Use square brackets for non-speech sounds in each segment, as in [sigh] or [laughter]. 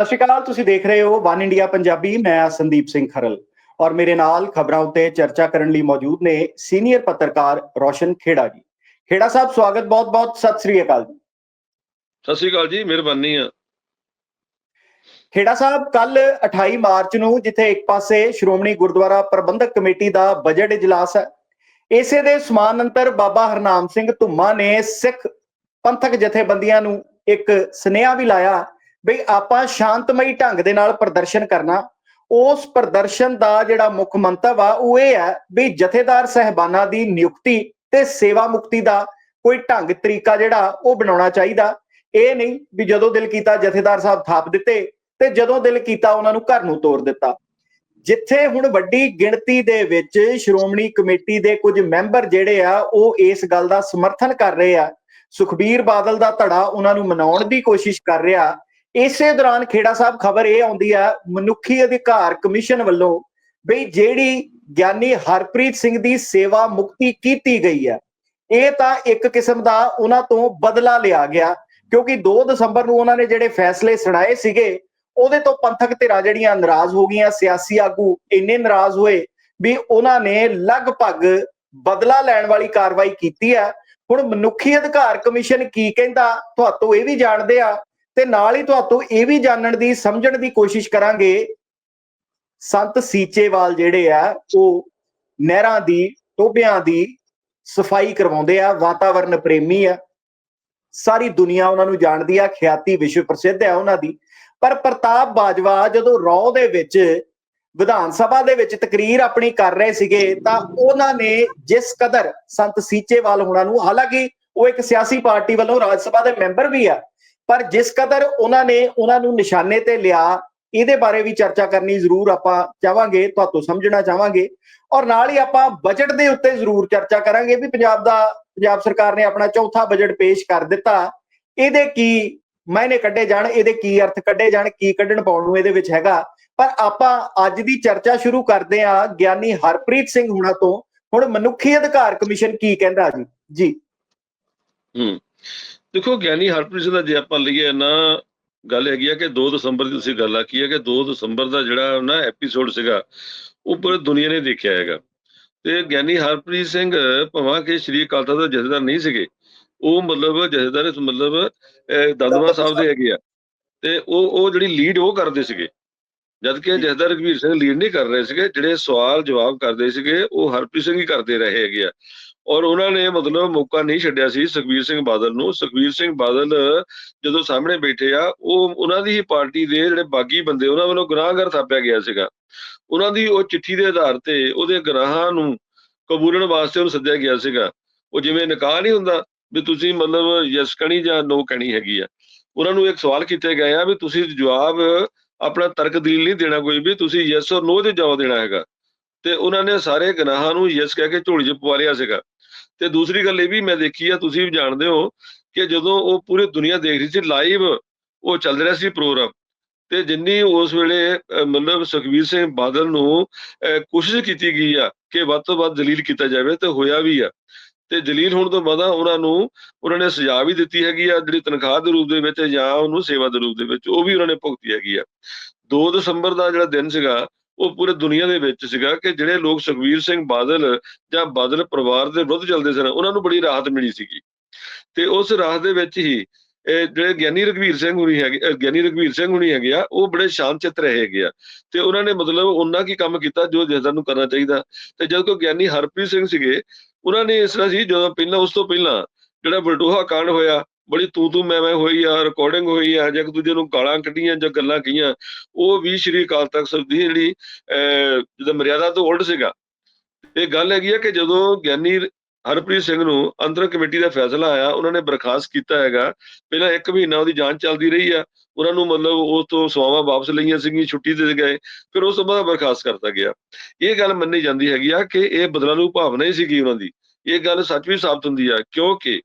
ਸਤਿ ਸ਼੍ਰੀ ਅਕਾਲ ਤੁਸੀਂ ਦੇਖ ਰਹੇ ਹੋ ਵਨ ਇੰਡੀਆ ਪੰਜਾਬੀ ਮੈਂ ਸੰਦੀਪ ਸਿੰਘ ਖਰਲ ਔਰ ਮੇਰੇ ਨਾਲ ਖਬਰਾਂ ਉੱਤੇ ਚਰਚਾ ਕਰਨ ਲਈ ਮੌਜੂਦ ਨੇ ਸੀਨੀਅਰ ਪੱਤਰਕਾਰ ਰੋਸ਼ਨ ਖੇੜਾ ਜੀ। ਖੇੜਾ ਸਾਹਿਬ ਸਵਾਗਤ ਬਹੁਤ-ਬਹੁਤ ਸਤਿ ਸ਼੍ਰੀ ਅਕਾਲ ਜੀ। ਸਤਿ ਸ਼੍ਰੀ ਅਕਾਲ ਜੀ ਮਿਹਰਬਾਨੀ ਆ। ਖੇੜਾ ਸਾਹਿਬ ਕੱਲ 28 ਮਾਰਚ ਨੂੰ ਜਿੱਥੇ ਇੱਕ ਪਾਸੇ ਸ਼੍ਰੋਮਣੀ ਗੁਰਦੁਆਰਾ ਪ੍ਰਬੰਧਕ ਕਮੇਟੀ ਦਾ ਬਜਟ ਇਜਲਾਸ ਹੈ ਇਸੇ ਦੇ ਸਮਾਨਾਂਤਰ ਬਾਬਾ ਹਰਨਾਮ ਸਿੰਘ ਧੁੰਮਾ ਨੇ ਸਿੱਖ ਪੰਥਕ ਜਥੇਬੰਦੀਆਂ ਨੂੰ ਇੱਕ ਸੁਨੇਹਾ ਵੀ ਲਾਇਆ ਬਈ ਆਪਾਂ ਸ਼ਾਂਤਮਈ ਢੰਗ ਦੇ ਨਾਲ ਪ੍ਰਦਰਸ਼ਨ ਕਰਨਾ, ਉਸ ਪ੍ਰਦਰਸ਼ਨ ਦਾ ਜਿਹੜਾ ਮੁੱਖ ਮੰਤਵ ਆ, ਉਹ ਇਹ ਹੈ ਵੀ ਜਥੇਦਾਰ ਸਹਿਬਾਨਾਂ ਦੀ ਨਿਯੁਕਤੀ ਤੇ ਸੇਵਾ ਮੁਕਤੀ ਦਾ ਕੋਈ ਢੰਗ, ਤਰੀਕਾ ਜਿਹੜਾ ਉਹ ਬਣਾਉਣਾ ਚਾਹੀਦਾ। ਇਹ ਨਹੀਂ ਵੀ ਜਦੋਂ ਦਿਲ ਕੀਤਾ ਜਥੇਦਾਰ ਸਾਹਿਬ ਥਾਪ ਦਿੱਤੇ ਤੇ ਜਦੋਂ ਦਿਲ ਕੀਤਾ ਉਹਨਾਂ ਨੂੰ ਘਰ ਨੂੰ ਤੋੜ ਦਿੱਤਾ। ਜਿੱਥੇ ਹੁਣ ਵੱਡੀ ਗਿਣਤੀ ਦੇ ਵਿੱਚ ਸ਼੍ਰੋਮਣੀ ਕਮੇਟੀ ਦੇ ਕੁਝ ਮੈਂਬਰ ਜਿਹੜੇ ਆ, ਉਹ ਇਸ ਗੱਲ ਦਾ ਸਮਰਥਨ ਕਰ ਰਹੇ ਆ। ਸੁਖਬੀਰ ਬਾਦਲ ਦਾ ਧੜਾ ਉਹਨਾਂ ਨੂੰ ਮਨਾਉਣ ਦੀ ਕੋਸ਼ਿਸ਼ ਕਰ ਰਿਹਾ। ਇਸੇ ਦੌਰਾਨ ਖੇੜਾ ਸਾਹਿਬ ਖਬਰ ਇਹ ਆਉਂਦੀ ਆ, ਮਨੁੱਖੀ ਅਧਿਕਾਰ ਕਮਿਸ਼ਨ ਵੱਲੋਂ ਬਈ ਜਿਹੜੀ ਗਿਆਨੀ ਹਰਪ੍ਰੀਤ ਸਿੰਘ ਦੀ ਸੇਵਾ ਮੁਕਤੀ ਕੀਤੀ ਗਈ ਹੈ ਇਹ ਤਾਂ ਇੱਕ ਕਿਸਮ ਦਾ ਉਹਨਾਂ ਤੋਂ ਬਦਲਾ ਲਿਆ ਗਿਆ, ਕਿਉਂਕਿ 2 ਦਸੰਬਰ ਨੂੰ ਉਹਨਾਂ ਨੇ ਜਿਹੜੇ ਫੈਸਲੇ ਸੁਣਾਏ ਸੀਗੇ, ਉਹਦੇ ਤੋਂ ਪੰਥਕ ਧਿਰਾਂ ਜਿਹੜੀਆਂ ਨਾਰਾਜ਼ ਹੋ ਗਈਆਂ, ਸਿਆਸੀ ਆਗੂ ਇੰਨੇ ਨਾਰਾਜ਼ ਹੋਏ ਵੀ ਉਹਨਾਂ ਨੇ ਲਗਭਗ ਬਦਲਾ ਲੈਣ ਵਾਲੀ ਕਾਰਵਾਈ ਕੀਤੀ ਹੈ ਹੁਣ ਮਨੁੱਖੀ ਅਧਿਕਾਰ ਕਮਿਸ਼ਨ ਕੀ ਕਹਿੰਦਾ ਤੁਹਾਤੋਂ ਇਹ ਵੀ ਜਾਣਦੇ ਆ ਤੇ ਨਾਲ ਹੀ ਤੁਹਾਤੋਂ ਇਹ ਵੀ ਜਾਣਨ ਦੀ, ਸਮਝਣ ਦੀ ਕੋਸ਼ਿਸ਼ ਕਰਾਂਗੇ। ਸੰਤ ਸੀਚੇਵਾਲ ਜਿਹੜੇ ਆ, ਉਹ ਨਹਿਰਾਂ ਦੀ ਟੋਬਿਆਂ ਦੀ ਸਫ਼ਾਈ ਕਰਵਾਉਂਦੇ ਆ, ਵਾਤਾਵਰਨ ਪ੍ਰੇਮੀ ਆ। ਸਾਰੀ ਦੁਨੀਆ ਉਹਨਾਂ ਨੂੰ ਜਾਣਦੀ ਆ, ਖਿਆਤੀ ਵਿਸ਼ਵ ਪ੍ਰਸਿੱਧ ਹੈ ਉਹਨਾਂ ਦੀ। ਪਰ ਪ੍ਰਤਾਪ ਬਾਜਵਾ ਜਦੋਂ ਰੌ ਦੇ ਵਿੱਚ, ਵਿਧਾਨ ਸਭਾ ਦੇ ਵਿੱਚ ਤਕਰੀਰ ਆਪਣੀ ਕਰ ਰਹੇ ਸੀਗੇ, ਤਾਂ ਉਹਨਾਂ ਨੇ ਜਿਸ ਕਦਰ ਸੰਤ ਸੀਚੇਵਾਲ ਹੋਣਾ ਨੂੰ, ਹਾਲਾਂਕਿ ਉਹ ਇੱਕ ਸਿਆਸੀ ਪਾਰਟੀ ਵੱਲੋਂ ਰਾਜ ਸਭਾ ਦੇ ਮੈਂਬਰ ਵੀ ਆ ਪਰ ਜਿਸ ਕਦਰ ਉਹਨਾਂ ਨੇ ਉਹਨਾਂ ਨੂੰ ਨਿਸ਼ਾਨੇ ਤੇ ਲਿਆ, ਇਹਦੇ ਬਾਰੇ ਵੀ ਚਰਚਾ ਕਰਨੀ ਜ਼ਰੂਰ ਆਪਾਂ ਚਾਹਾਂਗੇ ਤੁਹਾਤੋਂ ਸਮਝਣਾ ਚਾਹਾਂਗੇ। ਔਰ ਨਾਲ ਹੀ ਆਪਾਂ ਬਜਟ ਦੇ ਉੱਤੇ ਜ਼ਰੂਰ ਚਰਚਾ ਕਰਾਂਗੇ ਵੀ ਪੰਜਾਬ ਦਾ, ਪੰਜਾਬ ਸਰਕਾਰ ਨੇ ਆਪਣਾ ਚੌਥਾ ਬਜਟ ਪੇਸ਼ ਕਰ ਦਿੱਤਾ। ਇਹਦੇ ਕੀ ਮਾਇਨੇ ਕੱਢੇ ਜਾਣ, ਇਹਦੇ ਕੀ ਅਰਥ ਕੱਢੇ ਜਾਣ, ਕੀ ਕੱਢਣ ਪਾਉਣ ਨੂੰ ਇਹਦੇ ਵਿੱਚ ਹੈਗਾ। ਪਰ ਆਪਾਂ ਅੱਜ ਦੀ ਚਰਚਾ ਸ਼ੁਰੂ ਕਰਦੇ ਹਾਂ ਗਿਆਨੀ ਹਰਪ੍ਰੀਤ ਸਿੰਘ ਹੁਣਾਂ ਤੋਂ। ਹੁਣ ਮਨੁੱਖੀ ਅਧਿਕਾਰ ਕਮਿਸ਼ਨ ਕੀ ਕਹਿੰਦਾ ਜੀ? ਜੀ। ਹੂੰ। ਦੇਖੋ ਗਿਆਨੀ ਹਰਪ੍ਰੀਤ ਸਿੰਘ ਦਾ ਜੇ ਆਪਾਂ ਲਈਏ ਨਾ ਗੱਲ ਹੈਗੀ ਆ ਕਿ 2 ਦਸੰਬਰ ਦੀ ਤੁਸੀਂ ਗੱਲ ਆਖੀ ਹੈ ਕਿ 2 ਦਸੰਬਰ ਦਾ ਜਿਹੜਾ ਨਾ ਐਪੀਸੋਡ ਸੀਗਾ ਉਹ ਪੂਰੀ ਦੁਨੀਆ ਨੇ ਦੇਖਿਆ ਹੈਗਾ। ਤੇ ਗਿਆਨੀ ਹਰਪ੍ਰੀਤ ਸਿੰਘ ਭਾਵੇਂ ਕਿ ਸ਼੍ਰੀ ਅਕਾਲ ਤਖਤ ਦਾ ਜਥੇਦਾਰ ਨਹੀਂ ਸੀਗੇ। ਉਹ ਮਤਲਬ ਜਥੇਦਾਰ ਮਤਲਬ ਦੰਦਵਾ ਸਾਹਿਬ ਦੇ ਹੈਗੇ ਆ। ਤੇ ਉਹ ਉਹ ਜਿਹੜੀ ਲੀਡ ਉਹ ਕਰਦੇ ਸੀਗੇ। ਜਦ ਕਿ ਜਥੇਦਾਰ ਰਘਵੀਰ ਸਿੰਘ ਲੀਡ ਨਹੀਂ ਕਰ ਰਹੇ ਸੀਗੇ ਜਿਹੜੇ ਸਵਾਲ ਜਵਾਬ ਕਰਦੇ ਸੀਗੇ ਉਹ ਹਰਪ੍ਰੀਤ ਸਿੰਘ ਹੀ ਕਰਦੇ ਰਹੇ ਹੈਗੇ ਆ। ਔਰ ਉਹਨਾਂ ਨੇ ਮਤਲਬ ਮੌਕਾ ਨਹੀਂ ਛੱਡਿਆ ਸੀ ਸੁਖਬੀਰ ਸਿੰਘ ਬਾਦਲ ਨੂੰ। ਸੁਖਬੀਰ ਸਿੰਘ ਬਾਦਲ ਜਦੋਂ ਸਾਹਮਣੇ ਬੈਠੇ ਆ, ਉਹ ਉਹਨਾਂ ਦੀ ਹੀ ਪਾਰਟੀ ਦੇ ਜਿਹੜੇ ਬਾਗੀ ਬੰਦੇ, ਉਹਨਾਂ ਵੱਲੋਂ ਗੁਨਾਹਗਰ ਥਾਪਿਆ ਗਿਆ ਸੀਗਾ। ਉਹਨਾਂ ਦੀ ਉਹ ਚਿੱਠੀ ਦੇ ਆਧਾਰ ਤੇ ਉਹਦੇ ਗੁਨਾਹਾਂ ਨੂੰ ਕਬੂਲਣ ਵਾਸਤੇ ਉਹਨੂੰ ਸੱਦਿਆ ਗਿਆ ਸੀਗਾ। ਉਹ ਜਿਵੇਂ ਨਿਕਾਹ ਨਹੀਂ ਹੁੰਦਾ ਵੀ ਤੁਸੀਂ ਮਤਲਬ ਯਸ ਕਣੀ ਜਾਂ ਨੋ ਕਣੀ ਹੈਗੀ ਆ। ਉਹਨਾਂ ਨੂੰ ਇੱਕ ਸਵਾਲ ਕੀਤੇ ਗਏ ਆ ਵੀ ਤੁਸੀਂ ਜਵਾਬ ਆਪਣਾ ਤਰਕ ਦਲੀਲ ਨਹੀਂ ਦੇਣਾ ਕੋਈ ਵੀ, ਤੁਸੀਂ ਯੈਸ ਔਰ ਨੋ ਦੇ ਜਵਾਬ ਦੇਣਾ ਹੈਗਾ। ਤੇ ਉਹਨਾਂ ਨੇ ਸਾਰੇ ਗੁਨਾਹਾਂ ਨੂੰ ਯੈਸ ਕਹਿ ਕੇ ਝੋਲੀ 'ਚ ਪਵਾ ਲਿਆ ਸੀਗਾ। ਤੇ ਦੂਸਰੀ ਗੱਲ ਇਹ ਵੀ ਮੈਂ ਦੇਖੀ ਆ, ਤੁਸੀਂ ਵੀ ਜਾਣਦੇ ਹੋ ਕਿ ਜਦੋਂ ਉਹ ਪੂਰੀ ਦੁਨੀਆ ਦੇਖ ਰਹੀ ਸੀ ਲਾਈਵ ਉਹ ਚੱਲ ਰਿਹਾ ਸੀ ਪ੍ਰੋਗਰਾਮ ਤੇ ਜਿੰਨੀ ਉਸ ਵੇਲੇ ਮਤਲਬ ਸੁਖਵੀਰ ਸਿੰਘ ਬਾਦਲ ਨੂੰ ਕੋਸ਼ਿਸ਼ ਕੀਤੀ ਗਈ ਆ ਕਿ ਵੱਧ ਤੋਂ ਵੱਧ ਦਲੀਲ ਕੀਤਾ ਜਾਵੇ ਤੇ ਹੋਇਆ ਵੀ ਆ। ਤੇ ਜਲੀਲ ਹੋਣ ਤੋਂ ਬਾਅਦ ਉਹਨਾਂ ਨੂੰ ਉਹਨਾਂ ਨੇ ਸਜ਼ਾ ਵੀ ਦਿੱਤੀ ਹੈਗੀ ਆ, ਜਿਹੜੀ ਤਨਖਾਹ ਦੇ ਰੂਪ ਦੇ ਵਿੱਚ ਜਾਂ ਉਹਨੂੰ ਸੇਵਾ ਦੇ ਰੂਪ ਦੇ ਵਿੱਚ ਉਹ ਵੀ ਉਹਨਾਂ ਨੇ ਭੁਗਤੀ ਹੈਗੀ ਆ। 2 ਦਸੰਬਰ ਦਾ ਜਿਹੜਾ ਦਿਨ ਸੀਗਾ ਉਹ ਪੂਰੇ ਦੁਨੀਆ ਦੇ ਵਿੱਚ ਸੀਗਾ ਕਿ ਜਿਹੜੇ ਲੋਕ ਸੁਖਵੀਰ ਸਿੰਘ ਬਾਦਲ ਜਾਂ ਬਾਦਲ ਪਰਿਵਾਰ ਦੇ ਵਿਰੁੱਧ ਚੱਲਦੇ ਸਨ, ਉਹਨਾਂ ਨੂੰ ਬੜੀ ਰਾਹਤ ਮਿਲੀ ਸੀਗੀ। ਤੇ ਉਸ ਰਾਹਤ ਦੇ ਵਿੱਚ ਹੀ ਇਹ ਜਿਹੜੇ ਗਿਆਨੀ ਰਘਵੀਰ ਸਿੰਘ ਹੁਣੀ ਹੈਗੇ ਗਿਆਨੀ ਰਘਵੀਰ ਸਿੰਘ ਹੁਣੀ ਹੈਗੇ ਆ, ਉਹ ਬੜੇ ਸ਼ਾਂਤ ਚਿੱਤ ਰਹੇ ਹੈਗੇ ਆ। ਤੇ ਉਹਨਾਂ ਨੇ ਮਤਲਬ ਉਹਨਾਂ ਕੀ ਕੰਮ ਕੀਤਾ ਜੋ ਜਥੇਦਾਰ ਨੂੰ ਕਰਨਾ ਚਾਹੀਦਾ। ਤੇ ਜਦ ਕੋ ਗਿਆਨੀ ਹਰਪ੍ਰੀਤ ਸਿੰਘ ਸੀਗੇ, ਉਹਨਾਂ ਨੇ ਇਸ ਤਰ੍ਹਾਂ ਸੀ ਜਦੋਂ ਪਹਿਲਾਂ, ਉਸ ਤੋਂ ਪਹਿਲਾਂ ਜਿਹੜਾ ਬਲਟੋਹਾ ਕਾਂਡ ਹੋਇਆ ਬੜੀ ਤੂੰ ਤੂੰ ਮੈਂ ਮੈਂ ਹੋਈ ਆ ਰਿਕਾਰਡਿੰਗ ਹੋਈ ਆ, ਜਾਂ ਇੱਕ ਦੂਜੇ ਨੂੰ ਗਾਲਾਂ ਕੱਢੀਆਂ ਜਾਂ ਗੱਲਾਂ ਕਹੀਆਂ, ਉਹ ਵੀ ਸ਼੍ਰੀ ਅਕਾਲ ਤਖਤ ਸਾਹਿਬ ਦੀ ਜਿਹੜੀ ਜਿਹਦਾ ਮਰਿਆਦਾ ਤੋਂ ਉਲਟ ਸੀਗਾ। ਇਹ ਗੱਲ ਹੈਗੀ ਆ ਕਿ ਜਦੋਂ ਗਿਆਨੀ ਹਰਪ੍ਰੀਤ ਸਿੰਘ ਨੂੰ ਅੰਦਰ ਕਮੇਟੀ ਦਾ ਫੈਸਲਾ ਆਇਆ, ਉਹਨਾਂ ਨੇ ਬਰਖਾਸਤ ਕੀਤਾ ਹੈਗਾ, ਪਹਿਲਾਂ ਇੱਕ ਮਹੀਨਾ ਉਹਦੀ ਜਾਂਚ ਚੱਲਦੀ ਰਹੀ ਆ, ਉਹਨਾਂ ਨੂੰ ਮਤਲਬ ਉਸ ਤੋਂ ਸਵਾਵਾਂ ਵਾਪਸ ਲਈਆਂ ਸੀਗੀਆਂ, ਛੁੱਟੀ ਦੇ ਗਏ, ਫਿਰ ਉਸ ਤੋਂ ਬਾਅਦ ਬਰਖਾਸਤ ਕਰਤਾ ਗਿਆ। ਇਹ ਗੱਲ ਮੰਨੀ ਜਾਂਦੀ ਹੈਗੀ ਆ ਕਿ ਇਹ ਬਦਲਾਲੂ ਭਾਵਨਾ ਹੀ ਸੀਗੀ ਉਹਨਾਂ ਦੀ। ਇਹ ਗੱਲ ਸੱਚ ਵੀ ਸਾਬਤ ਹੁੰਦੀ ਆ, ਕਿਉਂਕਿ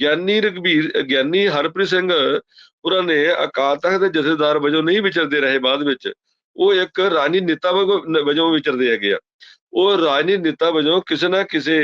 ਗਿਆਨੀ ਰਗਵੀਰ ਗਿਆਨੀ ਹਰਪ੍ਰੀਤ ਸਿੰਘ ਉਹਨਾਂ ਨੇ ਅਕਾਲ ਤਖਤ ਦੇ ਜਥੇਦਾਰ ਵਜੋਂ ਨਹੀਂ ਵਿਚਰਦੇ ਰਹੇ ਬਾਅਦ ਵਿੱਚ, ਉਹ ਇੱਕ ਰਾਣੀ ਨੇਤਾ ਵਜੋਂ ਵਿਚਰਦੇ ਹੈਗੇ ਆ। ਉਹ ਰਾਜਨੀਤਿਕ ਨੇਤਾ ਵਜੋਂ ਕਿਸੇ ਨਾ ਕਿਸੇ